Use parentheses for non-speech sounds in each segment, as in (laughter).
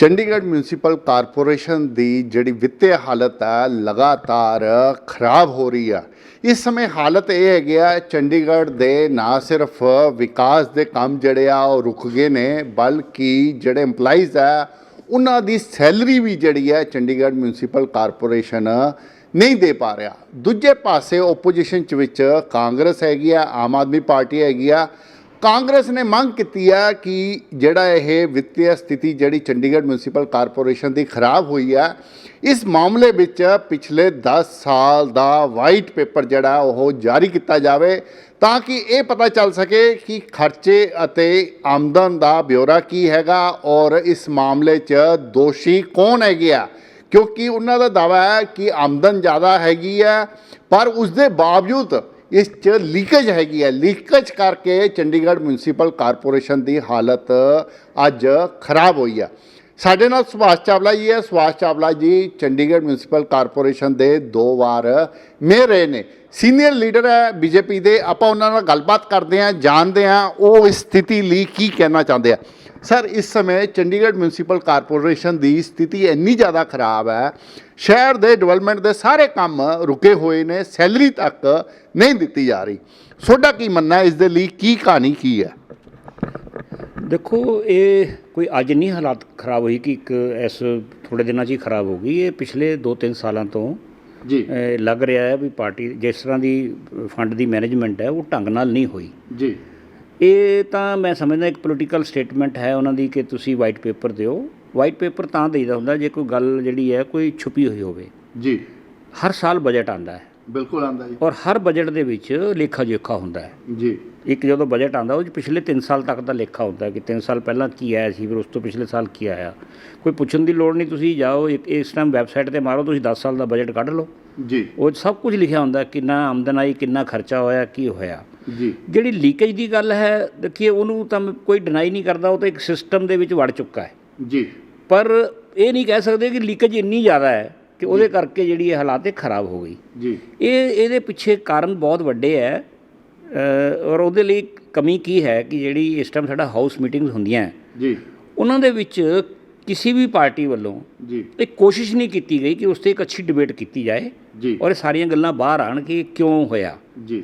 Chandigarh municipal corporation ਦੀ ਜਿਹੜੀ ਵਿੱਤੀ ਹਾਲਤ ਹੈ ਲਗਾਤਾਰ ਖਰਾਬ ਹੋ ਰਹੀ ਆ। ਇਸ ਸਮੇਂ ਹਾਲਤ ਇਹ ਹੈਗੀ ਆ, ਚੰਡੀਗੜ੍ਹ ਦੇ ਨਾ ਸਿਰਫ ਵਿਕਾਸ ਦੇ ਕੰਮ ਜਿਹੜੇ ਆ, ਉਹ ਰੁਕ ਗਏ ਨੇ, ਬਲਕਿ ਜਿਹੜੇ EMPLOYEES ਆ, ਉਹਨਾਂ ਦੀ ਸੈਲਰੀ ਵੀ ਜਿਹੜੀ ਹੈ ਚੰਡੀਗੜ੍ਹ ਮਿਊਨਿਸਪਲ ਕਾਰਪੋਰੇਸ਼ਨ ਨਹੀਂ ਦੇ ਪਾ ਰਿਹਾ। ਦੂਜੇ ਪਾਸੇ ਆਪੋਜੀਸ਼ਨ ਚ ਵਿੱਚ ਕਾਂਗਰਸ ਹੈਗੀ ਆ, ਆਮ ਆਦਮੀ ਪਾਰਟੀ ਹੈਗੀ ਆ ਕਾਂਗਰਸ ਨੇ ਮੰਗ ਕੀਤੀ ਹੈ ਕਿ ਜਿਹੜਾ ਇਹ ਵਿੱਤੀ ਸਥਿਤੀ ਜਿਹੜੀ ਚੰਡੀਗੜ੍ਹ ਮਿਊਨਿਸਪਲ ਕਾਰਪੋਰੇਸ਼ਨ ਦੀ ਖਰਾਬ ਹੋਈ ਹੈ ਇਸ ਮਾਮਲੇ ਵਿੱਚ ਪਿਛਲੇ 10 ਸਾਲ ਦਾ ਵਾਈਟ ਪੇਪਰ ਜਿਹੜਾ ਉਹ ਜਾਰੀ ਕੀਤਾ ਜਾਵੇ ਤਾਂ ਕਿ ਇਹ ਪਤਾ ਚੱਲ ਸਕੇ ਕਿ ਖਰਚੇ ਅਤੇ ਆਮਦਨ ਦਾ ਬਿਊਰਾ ਕੀ ਹੈਗਾ ਔਰ ਇਸ ਮਾਮਲੇ 'ਚ ਦੋਸ਼ੀ ਕੌਣ ਹੈਗੇ ਆ। ਕਿਉਂਕਿ ਉਹਨਾਂ ਦਾ ਦਾਵਾ ਹੈ ਕਿ ਆਮਦਨ ਜ਼ਿਆਦਾ ਹੈਗੀ ਹੈ ਪਰ ਉਸ ਦੇ ਬਾਵਜੂਦ ਇਸ 'ਚ ਲੀਕੇਜ ਹੈਗੀ ਹੈ। ਲੀਕੇਜ ਕਰਕੇ ਚੰਡੀਗੜ੍ਹ ਮਿਊਨਿਸਪਲ ਕਾਰਪੋਰੇਸ਼ਨ ਦੀ ਹਾਲਤ ਅੱਜ ਖਰਾਬ ਹੋਈ ਹੈ। ਸਾਡੇ ਨਾਲ ਸੁਭਾਸ਼ ਚਾਵਲਾ ਜੀ ਹੈ। ਸੁਭਾਸ਼ ਚਾਵਲਾ ਜੀ, ਚੰਡੀਗੜ੍ਹ ਮਿਊਨਿਸਪਲ ਕਾਰਪੋਰੇਸ਼ਨ ਦੇ ਦੋ ਵਾਰ ਮੇਅਰ ਰਹੇ ਨੇ। ਸੀਨੀਅਰ ਲੀਡਰ ਹੈ ਬੀਜੇਪੀ ਦੇ। ਆਪਾਂ ਉਹਨਾਂ ਨਾਲ ਗੱਲਬਾਤ ਕਰਦੇ ਹਾਂ, ਜਾਣਦੇ ਹਾਂ ਉਹ ਇਸ ਸਥਿਤੀ ਲਈ ਕੀ ਕਹਿਣਾ ਚਾਹੁੰਦੇ ਆ। ਸਰ ਇਸ ਸਮੇਂ ਚੰਡੀਗੜ੍ਹ ਮਿਊਨਿਸਪਲ ਕਾਰਪੋਰੇਸ਼ਨ ਦੀ ਸਥਿਤੀ ਇੰਨੀ ਜ਼ਿਆਦਾ ਖਰਾਬ ਹੈ ਸ਼ਹਿਰ ਦੇ ਡਿਵੈਲਪਮੈਂਟ ਦੇ ਸਾਰੇ ਕੰਮ ਰੁਕੇ ਹੋਏ ਨੇ ਸੈਲਰੀ ਤੱਕ ਨਹੀਂ ਦਿੱਤੀ ਜਾ ਰਹੀ। ਤੁਹਾਡਾ ਕੀ ਮੰਨਣਾ ਇਸ ਦੇ ਲਈ ਕੀ ਕਹਾਣੀ ਕੀ ਹੈ? ਦੇਖੋ ਇਹ ਕੋਈ ਅੱਜ ਨਹੀਂ ਹਾਲਾਤ ਖਰਾਬ ਹੋਈ ਕਿ ਇੱਕ ਇਸ ਥੋੜੇ ਦਿਨਾਂ 'ਚ ਹੀ ਖਰਾਬ ਹੋ ਗਈ। ਇਹ ਪਿਛਲੇ 2-3 ਸਾਲਾਂ ਤੋਂ ਜੀ। ਲੱਗ ਰਿਹਾ ਹੈ ਵੀ ਪਾਰਟੀ ਜਿਸ ਤਰ੍ਹਾਂ ਦੀ ਫੰਡ ਦੀ ਮੈਨੇਜਮੈਂਟ ਹੈ ਉਹ ਢੰਗ ਨਾਲ ਨਹੀਂ ਹੋਈ। ਜੀ। ਇਹ ਤਾਂ ਮੈਂ ਸਮਝਦਾ ਇੱਕ ਪੋਲੀਟੀਕਲ ਸਟੇਟਮੈਂਟ ਹੈ ਉਹਨਾਂ ਦੀ ਕਿ ਤੁਸੀਂ ਵਾਈਟ ਪੇਪਰ ਦਿਓ। ਵਾਈਟ ਪੇਪਰ ਤਾਂ ਦੇਈਦਾ ਹੁੰਦਾ ਜੇ ਕੋਈ ਗੱਲ ਜਿਹੜੀ ਹੈ ਕੋਈ ਛੁਪੀ ਹੋਈ ਹੋਵੇ। ਜੀ। ਹਰ ਸਾਲ ਬਜਟ ਆਂਦਾ ਹੈ। ਬਿਲਕੁਲ ਆਂਦਾ ਜੀ। ਔਰ ਹਰ ਬਜਟ ਦੇ ਵਿੱਚ ਲੇਖਾ ਜੋਖਾ ਹੁੰਦਾ ਹੈ। ਜੀ। ਇੱਕ ਜਦੋਂ ਬਜਟ ਆਂਦਾ ਉਹ ਪਿਛਲੇ 3 ਸਾਲ ਤੱਕ ਦਾ ਲੇਖਾ ਹੁੰਦਾ ਕਿ 3 ਸਾਲ ਪਹਿਲਾਂ ਕੀ ਆਇਆ ਸੀ ਫਿਰ ਉਸ ਤੋਂ ਪਿਛਲੇ ਸਾਲ ਕੀ ਆਇਆ। ਕੋਈ ਪੁੱਛਣ ਦੀ ਲੋੜ ਨਹੀਂ ਤੁਸੀਂ ਜਾਓ ਇੱਕ ਇਸ ਟਾਈਮ ਵੈਬਸਾਈਟ ਤੇ ਮਾਰੋ ਤੁਸੀਂ 10 ਸਾਲ ਦਾ ਬਜਟ ਕੱਢ ਲਓ। ਜੀ। ਉਹ ਸਭ ਕੁਝ ਲਿਖਿਆ ਹੁੰਦਾ ਕਿੰਨਾ ਆਮਦਨ ਆਈ ਕਿੰਨਾ ਖਰਚਾ ਹੋਇਆ ਕੀ ਹੋਇਆ। ਜੀ। ਜਿਹੜੀ ਲੀਕੇਜ ਦੀ ਗੱਲ ਹੈ ਦੇਖੀਏ ਉਹਨੂੰ ਤਾਂ ਕੋਈ ਡਿਨਾਈ ਨਹੀਂ ਕਰਦਾ ਉਹ ਤਾਂ ਇੱਕ ਸਿਸਟਮ ਦੇ ਵਿੱਚ ਵੜ ਚੁੱਕਾ ਹੈ। ਜੀ। ਪਰ ਇਹ ਨਹੀਂ ਕਹਿ ਸਕਦੇ ਕਿ ਲੀਕੇਜ ਇੰਨੀ ਜ਼ਿਆਦਾ ਹੈ ਕਿ ਉਹਦੇ ਕਰਕੇ ਜਿਹੜੀ ਇਹ ਹਾਲਾਤ ਇਹ ਖਰਾਬ ਹੋ ਗਈ। ਜੀ। ਇਹ ਇਹਦੇ ਪਿੱਛੇ ਕਾਰਨ ਬਹੁਤ ਵੱਡੇ ਹੈ। ਔਰ ਉਹਦੇ ਲਈ ਕਮੀ ਕੀ ਹੈ ਕਿ ਜਿਹੜੀ ਇਸ ਟਾਈਮ ਸਾਡਾ ਹਾਊਸ ਮੀਟਿੰਗਸ ਹੁੰਦੀਆਂ ਜੀ। ਉਹਨਾਂ ਦੇ ਵਿੱਚ ਕਿਸੇ ਵੀ ਪਾਰਟੀ ਵੱਲੋਂ ਜੀ। ਇਹ ਕੋਸ਼ਿਸ਼ ਨਹੀਂ ਕੀਤੀ ਗਈ ਕਿ ਉਸ ਤੇ ਇੱਕ ਅੱਛੀ ਡਿਬੇਟ ਕੀਤੀ ਜਾਏ ਜੀ। ਔਰ ਇਹ ਸਾਰੀਆਂ ਗੱਲਾਂ ਬਾਹਰ ਆਣ ਕਿ ਕਿਉਂ ਹੋਇਆ। ਜੀ।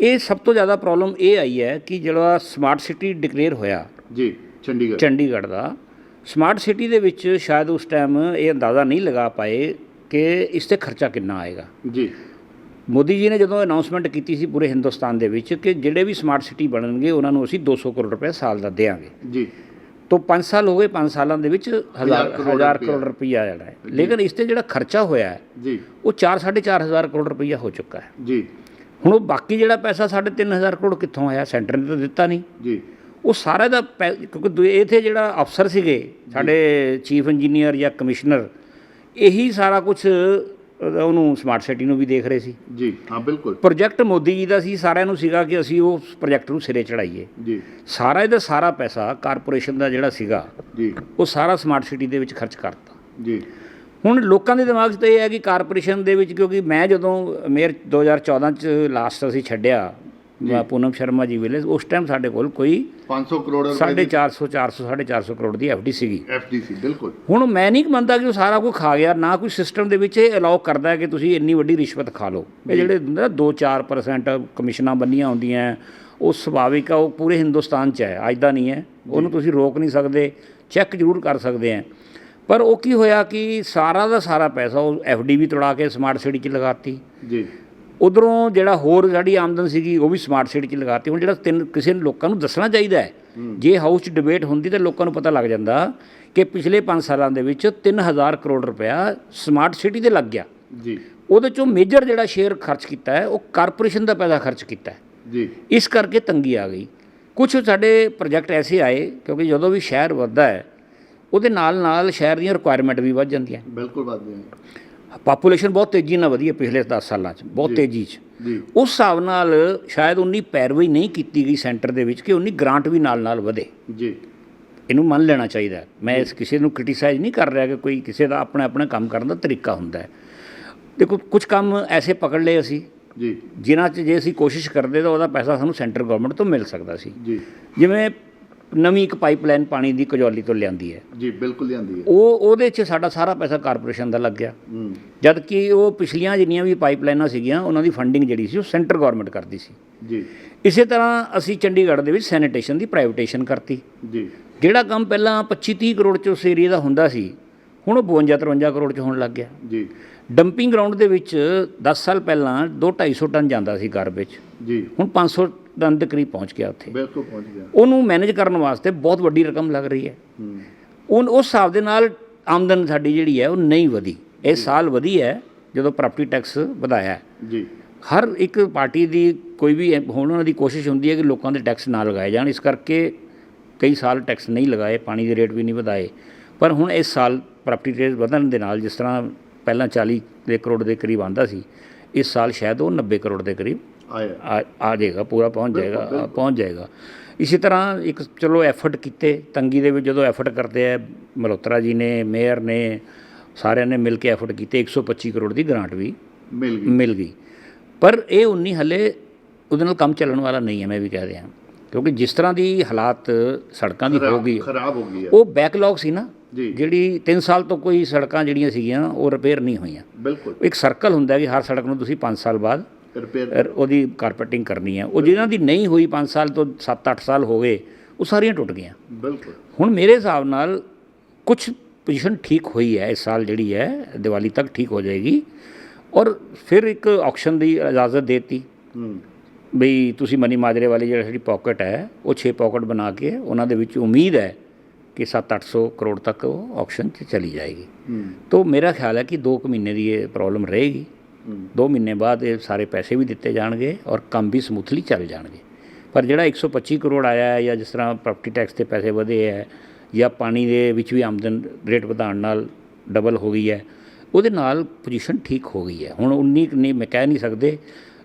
ਇਹ ਸਭ ਤੋਂ ਜ਼ਿਆਦਾ ਪ੍ਰੋਬਲਮ ਇਹ ਆਈ ਹੈ ਕਿ ਜਿਹੜਾ ਸਮਾਰਟ ਸਿਟੀ ਡਿਕਲੇਅਰ ਹੋਇਆ ਜੀ ਚੰਡੀਗੜ੍ਹ। ਚੰਡੀਗੜ੍ਹ ਦਾ ਸਮਾਰਟ ਸਿਟੀ ਦੇ ਵਿੱਚ ਸ਼ਾਇਦ ਉਸ ਟਾਈਮ ਇਹ ਅੰਦਾਜ਼ਾ ਨਹੀਂ ਲਗਾ ਪਾਏ ਕਿ ਇਸ ਤੇ ਖਰਚਾ ਕਿੰਨਾ ਆਏਗਾ। ਜੀ। ਮੋਦੀ ਜੀ ਨੇ ਜਦੋਂ ਅਨਾਉਂਸਮੈਂਟ ਕੀਤੀ ਸੀ ਪੂਰੇ ਹਿੰਦੁਸਤਾਨ ਦੇ ਵਿੱਚ ਕਿ ਜਿਹੜੇ ਵੀ ਸਮਾਰਟ ਸਿਟੀ ਬਣਨਗੇ ਉਹਨਾਂ ਨੂੰ ਅਸੀਂ 200 ਕਰੋੜ ਰੁਪਏ ਸਾਲ ਦਾ ਦੇਵਾਂਗੇ। ਜੀ। ਤੋਂ 5 ਸਾਲ ਹੋ ਗਏ 5 ਸਾਲਾਂ ਦੇ ਵਿੱਚ ਹਜ਼ਾਰ ਹਜ਼ਾਰ। ਕਰੋੜ ਰੁਪਈਆ ਜਿਹੜਾ ਹੈ। ਲੇਕਿਨ ਇਸ ਤੇ ਜਿਹੜਾ ਖਰਚਾ ਹੋਇਆ ਹੈ ਜੀ। ਉਹ 4 4.5 ਹਜ਼ਾਰ ਕਰੋੜ ਰੁਪਈਆ ਹੋ ਚੁੱਕਾ ਹੈ। ਜੀ। ਹੁਣ ਉਹ ਬਾਕੀ ਜਿਹੜਾ ਪੈਸਾ 3.5 ਹਜ਼ਾਰ ਕਰੋੜ ਕਿੱਥੋਂ ਆਇਆ ਸੈਂਟਰ ਨੇ ਤਾਂ ਦਿੱਤਾ ਨਹੀਂ। ਜੀ। ਉਹ ਸਾਰਾ ਦਾ ਕਿਉਂਕਿ ਇੱਥੇ ਜਿਹੜਾ ਅਫਸਰ ਸੀਗੇ ਸਾਡੇ ਚੀਫ ਇੰਜੀਨੀਅਰ ਜਾਂ ਕਮਿਸ਼ਨਰ ਇਹੀ ਸਾਰਾ ਕੁਝ ਉਹਨੂੰ ਸਮਾਰਟ ਸਿਟੀ ਨੂੰ ਵੀ ਦੇਖ ਰਹੇ ਸੀ। ਜੀ ਹਾਂ ਬਿਲਕੁਲ। ਪ੍ਰੋਜੈਕਟ ਮੋਦੀ ਜੀ ਦਾ ਸੀ ਸਾਰਿਆਂ ਨੂੰ ਸੀਗਾ ਕਿ ਅਸੀਂ ਉਸ ਪ੍ਰੋਜੈਕਟ ਨੂੰ ਸਿਰੇ ਚੜਾਈਏ। ਜੀ। ਸਾਰਾ ਇਹਦਾ ਸਾਰਾ ਪੈਸਾ ਕਾਰਪੋਰੇਸ਼ਨ ਦਾ ਜਿਹੜਾ ਸੀਗਾ ਜੀ। ਉਹ ਸਾਰਾ ਸਮਾਰਟ ਸਿਟੀ ਦੇ ਵਿੱਚ ਖਰਚ ਕਰਤਾ। ਜੀ। ਹੁਣ ਲੋਕਾਂ ਦੇ ਦਿਮਾਗ 'ਚ ਤਾਂ ਇਹ ਹੈ ਕਿ ਕਾਰਪੋਰੇਸ਼ਨ ਦੇ ਵਿੱਚ ਕਿਉਂਕਿ ਮੈਂ ਜਦੋਂ ਮੇਅਰ 2014 ਚ ਲਾਸਟ ਅਸੀਂ ਛੱਡਿਆ ਪੂਨਮ ਸ਼ਰਮਾ ਜੀ ਵੇਲੇ ਉਸ ਟਾਈਮ ਸਾਡੇ ਕੋਲ ਕੋਈ 500 ਕਰੋੜ ਰੁਪਏ 450 400 450 ਕਰੋੜ ਦੀ ਐਫਡੀ ਸੀਗੀ। ਐਫਡੀਸੀ ਬਿਲਕੁਲ। ਹੁਣ ਮੈਂ ਨਹੀਂ ਮੰਨਦਾ ਕਿ ਉਹ ਸਾਰਾ ਕੁਝ ਖਾ ਗਿਆ ਨਾ ਕੋਈ ਸਿਸਟਮ ਦੇ ਵਿੱਚ ਇਹ ਅਲਾਉ ਕਰਦਾ ਹੈ ਕਿ ਤੁਸੀਂ ਇੰਨੀ ਵੱਡੀ ਰਿਸ਼ਵਤ ਖਾ ਲਓ। ਇਹ ਜਿਹੜੇ ਹੁੰਦੇ ਨਾ 2-4% ਕਮਿਸ਼ਨਾਂ ਬੰਨੀਆਂ ਹੁੰਦੀਆਂ ਉਹ ਸੁਭਾਵਿਕ ਆ ਉਹ ਪੂਰੇ ਹਿੰਦੁਸਤਾਨ 'ਚ ਹੈ ਅੱਜ ਦਾ ਨਹੀਂ ਹੈ। ਉਹਨੂੰ ਤੁਸੀਂ ਰੋਕ ਨਹੀਂ ਸਕਦੇ ਚੈੱਕ ਜ਼ਰੂਰ ਕਰ ਸਕਦੇ ਆ। ਪਰ ਉਹ ਕੀ ਹੋਇਆ ਕਿ ਸਾਰਾ ਦਾ ਸਾਰਾ ਪੈਸਾ ਉਹ ਐਫਡੀ ਵੀ ਤੁੜਾ ਕੇ ਸਮਾਰਟ ਸਿਟੀ 'ਚ ਲਗਾਤੀ। ਜੀ। ਉਧਰੋਂ ਜਿਹੜਾ ਹੋਰ ਸਾਡੀ ਆਮਦਨ ਸੀਗੀ ਉਹ ਵੀ ਸਮਾਰਟ ਸਿਟੀ 'ਚ ਲਗਾਤੀ ਹੁਣ ਜਿਹੜਾ ਤਿੰਨ ਕਿਸੇ ਨੂੰ ਲੋਕਾਂ ਨੂੰ ਦੱਸਣਾ ਚਾਹੀਦਾ ਹੈ ਜੇ ਹਾਊਸ 'ਚ ਡਿਬੇਟ ਹੁੰਦੀ ਤਾਂ ਲੋਕਾਂ ਨੂੰ ਪਤਾ ਲੱਗ ਜਾਂਦਾ ਕਿ ਪਿਛਲੇ 5 ਸਾਲਾਂ ਦੇ ਵਿੱਚ 3000 ਕਰੋੜ ਰੁਪਇਆ ਸਮਾਰਟ ਸਿਟੀ ਤੇ ਲੱਗ ਗਿਆ। ਜੀ। ਉਹਦੇ ਚੋਂ ਮੇਜਰ ਜਿਹੜਾ ਸ਼ੇਅਰ ਖਰਚ ਕੀਤਾ ਹੈ ਉਹ ਕਾਰਪੋਰੇਸ਼ਨ ਦਾ ਪੈਸਾ ਖਰਚ ਕੀਤਾ ਹੈ। ਜੀ। ਇਸ ਕਰਕੇ ਤੰਗੀ ਆ ਗਈ। ਕੁਝ ਸਾਡੇ ਪ੍ਰੋਜੈਕਟ ਐਸੇ ਆਏ ਕਿਉਂਕਿ ਜਦੋਂ ਵੀ ਸ਼ਹਿਰ ਵੱਧਦਾ ਹੈ ਉਹਦੇ ਨਾਲ ਨਾਲ ਸ਼ਹਿਰ ਦੀਆਂ ਰਿਕੁਆਇਰਮੈਂਟ ਵੀ ਵੱਧ ਜਾਂਦੀਆਂ। ਬਿਲਕੁਲ ਹੈ ਪਾਪੂਲੇਸ਼ਨ ਬਹੁਤ ਤੇਜ਼ੀ ਨਾਲ ਵਧੀ ਹੈ ਪਿਛਲੇ 10 ਸਾਲਾਂ 'ਚ ਬਹੁਤ ਤੇਜ਼ੀ 'ਚ। ਉਸ ਹਿਸਾਬ ਨਾਲ ਸ਼ਾਇਦ ਉਨੀ ਪੈਰਵੀ ਨਹੀਂ ਕੀਤੀ ਗਈ ਸੈਂਟਰ ਦੇ ਵਿੱਚ ਕਿ ਉਨੀ ਗ੍ਰਾਂਟ ਵੀ ਨਾਲ ਨਾਲ ਵਧੇ। ਜੀ। ਇਹਨੂੰ ਮੰਨ ਲੈਣਾ ਚਾਹੀਦਾ। ਮੈਂ ਇਸ ਕਿਸੇ ਨੂੰ ਕ੍ਰਿਟਿਸਾਈਜ਼ ਨਹੀਂ ਕਰ ਰਿਹਾ ਕਿ ਕੋਈ ਕਿਸੇ ਦਾ ਆਪਣਾ ਆਪਣਾ ਕੰਮ ਕਰਨ ਦਾ ਤਰੀਕਾ ਹੁੰਦਾ ਹੈ। ਦੇਖੋ ਕੁਝ ਕੰਮ ਐਸੇ ਪਕੜ ਲਏ ਅਸੀਂ ਜੀ। ਜਿਨ੍ਹਾਂ 'ਚ ਜੇ ਅਸੀਂ ਕੋਸ਼ਿਸ਼ ਕਰਦੇ ਤਾਂ ਉਹਦਾ ਪੈਸਾ ਸਾਨੂੰ ਸੈਂਟਰ ਗਵਰਨਮੈਂਟ ਤੋਂ ਮਿਲ ਸਕਦਾ ਸੀ। ਜੀ। ਜਿਵੇਂ ਨਵੀਂ ਇੱਕ ਪਾਈਪਲਾਈਨ ਪਾਣੀ ਦੀ ਕਜੌਲੀ ਤੋਂ ਲਿਆਂਦੀ ਹੈ। ਜੀ ਬਿਲਕੁਲ ਲਿਆਂਦੀ ਹੈ। ਉਹ ਉਹਦੇ 'ਚ ਸਾਡਾ ਸਾਰਾ ਪੈਸਾ ਕਾਰਪੋਰੇਸ਼ਨ ਦਾ ਲੱਗ ਗਿਆ। ਜਦ ਕਿ ਉਹ ਪਿਛਲੀਆਂ ਜਿੰਨੀਆਂ ਵੀ ਪਾਈਪਲਾਈਨਾਂ ਸੀਗੀਆਂ ਉਹਨਾਂ ਦੀ ਫੰਡਿੰਗ ਜਿਹੜੀ ਸੀ ਉਹ ਸੈਂਟਰ ਗਵਰਨਮੈਂਟ ਕਰਦੀ ਸੀ। ਜੀ। ਇਸੇ ਤਰ੍ਹਾਂ ਅਸੀਂ ਚੰਡੀਗੜ੍ਹ ਦੇ ਵਿੱਚ ਸੈਨੀਟੇਸ਼ਨ ਦੀ ਪ੍ਰਾਈਵੇਟੇਸ਼ਨ ਕਰਤੀ। ਜੀ। ਜਿਹੜਾ ਕੰਮ ਪਹਿਲਾਂ 25 30 ਕਰੋੜ ਚ ਉਸ ਏਰੀਆ ਦਾ ਹੁੰਦਾ ਸੀ ਹੁਣ ਉਹ 52 53 ਕਰੋੜ ਚ ਹੋਣ ਲੱਗ ਗਿਆ। ਜੀ। ਡੰਪਿੰਗ ਗਰਾਊਂਡ ਦੇ ਵਿੱਚ 10 ਸਾਲ ਪਹਿਲਾਂ 2 250 ਟਨ ਜਾਂਦਾ ਸੀ ਗਾਰਬੇਜ ਜੀ। ਹੁਣ 500 ਟਨ ਦੇ ਕਰੀਬ ਪਹੁੰਚ ਗਿਆ ਉੱਥੇ। ਬਿਲਕੁਲ ਪਹੁੰਚ ਗਿਆ। ਉਹਨੂੰ ਮੈਨੇਜ ਕਰਨ ਵਾਸਤੇ ਬਹੁਤ ਵੱਡੀ ਰਕਮ ਲੱਗ ਰਹੀ ਹੈ। ਹੂੰ। ਉਹ ਉਸ ਹਿਸਾਬ ਦੇ ਨਾਲ ਆਮਦਨ ਸਾਡੀ ਜਿਹੜੀ ਹੈ ਉਹ ਨਹੀਂ ਵਧੀ। ਇਹ ਸਾਲ ਵਧੀ ਹੈ ਜਦੋਂ ਪ੍ਰਾਪਰਟੀ ਟੈਕਸ ਵਧਾਇਆ। ਜੀ। ਹਰ ਇੱਕ ਪਾਰਟੀ ਦੀ ਕੋਈ ਵੀ ਹੁਣ ਉਹਨਾਂ ਦੀ ਕੋਸ਼ਿਸ਼ ਹੁੰਦੀ ਹੈ ਕਿ ਲੋਕਾਂ ਦੇ ਟੈਕਸ ਨਾ ਲਗਾਏ ਜਾਣ। ਇਸ ਕਰਕੇ ਕਈ ਸਾਲ ਟੈਕਸ ਨਹੀਂ ਲਗਾਏ ਪਾਣੀ ਦੇ ਰੇਟ ਵੀ ਨਹੀਂ ਵਧਾਏ। ਪਰ ਹੁਣ ਇਸ ਸਾਲ ਪ੍ਰਾਪਰਟੀ ਰੇਟ ਵਧਣ ਦੇ ਨਾਲ ਜਿਸ ਤਰ੍ਹਾਂ ਪਹਿਲਾਂ 40 ਦੇ ਕਰੋੜ ਦੇ ਕਰੀਬ ਆਂਦਾ ਸੀ ਇਸ ਸਾਲ ਸ਼ਾਇਦ ਉਹ 90 ਕਰੋੜ ਦੇ ਕਰੀਬ ਆਇਆ। ਆ ਜਾਏਗਾ ਪੂਰਾ ਪਹੁੰਚ ਜਾਏਗਾ ਪਹੁੰਚ ਜਾਏਗਾ। ਇਸੇ ਤਰ੍ਹਾਂ ਇੱਕ ਚਲੋ ਐਫਰਟ ਕੀਤੇ ਤੰਗੀ ਦੇ ਵਿੱਚ ਜਦੋਂ ਐਫਰਟ ਕਰਦੇ ਆ ਮਲਹੋਤਰਾ ਜੀ ਨੇ ਮੇਅਰ ਨੇ ਸਾਰਿਆਂ ਨੇ ਮਿਲ ਕੇ ਐਫਰਟ ਕੀਤੇ 125 ਕਰੋੜ ਦੀ ਗ੍ਰਾਂਟ ਵੀ ਮਿਲ ਗਈ। ਮਿਲ ਗਈ। ਪਰ ਇਹ 19 ਹਲੇ ਉਹਦੇ ਨਾਲ ਕੰਮ ਚੱਲਣ ਵਾਲਾ ਨਹੀਂ ਹੈ ਮੈਂ ਵੀ ਕਹਿ ਰਿਹਾ। ਕਿਉਂਕਿ ਜਿਸ ਤਰ੍ਹਾਂ ਦੀ ਹਾਲਾਤ ਸੜਕਾਂ ਦੀ ਹੋ ਗਈ ਖਰਾਬ ਹੋ ਗਈ ਹੈ ਉਹ ਬੈਕਲੌਗ ਸੀ ਨਾ ਜਿਹੜੀ 3 ਸਾਲ ਤੋਂ ਕੋਈ ਸੜਕਾਂ ਜਿਹੜੀਆਂ ਸੀਗੀਆਂ ਉਹ ਰਿਪੇਅਰ ਨਹੀਂ ਹੋਈਆਂ। ਬਿਲਕੁਲ। ਇੱਕ ਸਰਕਲ ਹੁੰਦਾ ਕਿ ਹਰ ਸੜਕ ਨੂੰ ਤੁਸੀਂ 5 ਸਾਲ ਬਾਅਦ ਰਿਪੇਅਰ ਅਰ ਉਹਦੀ ਕਾਰਪੈਟਿੰਗ ਕਰਨੀ ਹੈ ਉਹ ਜਿਨ੍ਹਾਂ ਦੀ ਨਹੀਂ ਹੋਈ 5 ਸਾਲ ਤੋਂ 7-8 ਸਾਲ ਹੋ ਗਏ ਉਹ ਸਾਰੀਆਂ ਟੁੱਟ ਗਈਆਂ। ਬਿਲਕੁਲ। ਹੁਣ ਮੇਰੇ ਹਿਸਾਬ ਨਾਲ ਕੁਝ ਪੋਜੀਸ਼ਨ ਠੀਕ ਹੋਈ ਹੈ ਇਸ ਸਾਲ ਜਿਹੜੀ ਹੈ ਦੀਵਾਲੀ ਤੱਕ ਠੀਕ ਹੋ ਜਾਏਗੀ। ਔਰ ਫਿਰ ਇੱਕ ਆਕਸ਼ਨ ਦੀ ਇਜਾਜ਼ਤ ਦੇਤੀ। ਹੂੰ। ਬਈ ਤੁਸੀਂ ਮਨੀ ਮਾਜਰੇ ਵਾਲੀ ਜਿਹੜੀ ਸਾਡੀ ਪਾਕਟ ਹੈ ਉਹ 6 ਪਾਕਟ ਬਣਾ ਕੇ ਉਹਨਾਂ ਦੇ ਵਿੱਚ ਉਮੀਦ ਹੈ ਕਿ 7-800 ਕਰੋੜ ਤੱਕ ਉਹ ਆਕਸ਼ਨ 'ਚ ਚਲੀ ਜਾਏਗੀ। ਤੋਂ ਮੇਰਾ ਖਿਆਲ ਹੈ ਕਿ 2 ਕੁ ਮਹੀਨੇ ਦੀ ਇਹ ਪ੍ਰੋਬਲਮ ਰਹੇਗੀ। ਹੂੰ। 2 ਮਹੀਨੇ ਬਾਅਦ ਇਹ ਸਾਰੇ ਪੈਸੇ ਵੀ ਦਿੱਤੇ ਜਾਣਗੇ ਔਰ ਕੰਮ ਵੀ ਸਮੂਥਲੀ ਚੱਲ ਜਾਣਗੇ। ਪਰ ਜਿਹੜਾ 125 ਕਰੋੜ ਆਇਆ ਹੈ ਜਾਂ ਜਿਸ ਤਰ੍ਹਾਂ ਪ੍ਰਾਪਰਟੀ ਟੈਕਸ ਦੇ ਪੈਸੇ ਵਧੇ ਹੈ ਜਾਂ ਪਾਣੀ ਦੇ ਵਿੱਚ ਵੀ ਆਮਦਨ ਰੇਟ ਵਧਾਉਣ ਨਾਲ ਡਬਲ ਹੋ ਗਈ ਹੈ ਉਹਦੇ ਨਾਲ ਪੋਜੀਸ਼ਨ ਠੀਕ ਹੋ ਗਈ ਹੈ। ਹੁਣ 19 ਕੁ ਨਹੀਂ ਮੈਂ ਕਹਿ ਨਹੀਂ ਸਕਦੇ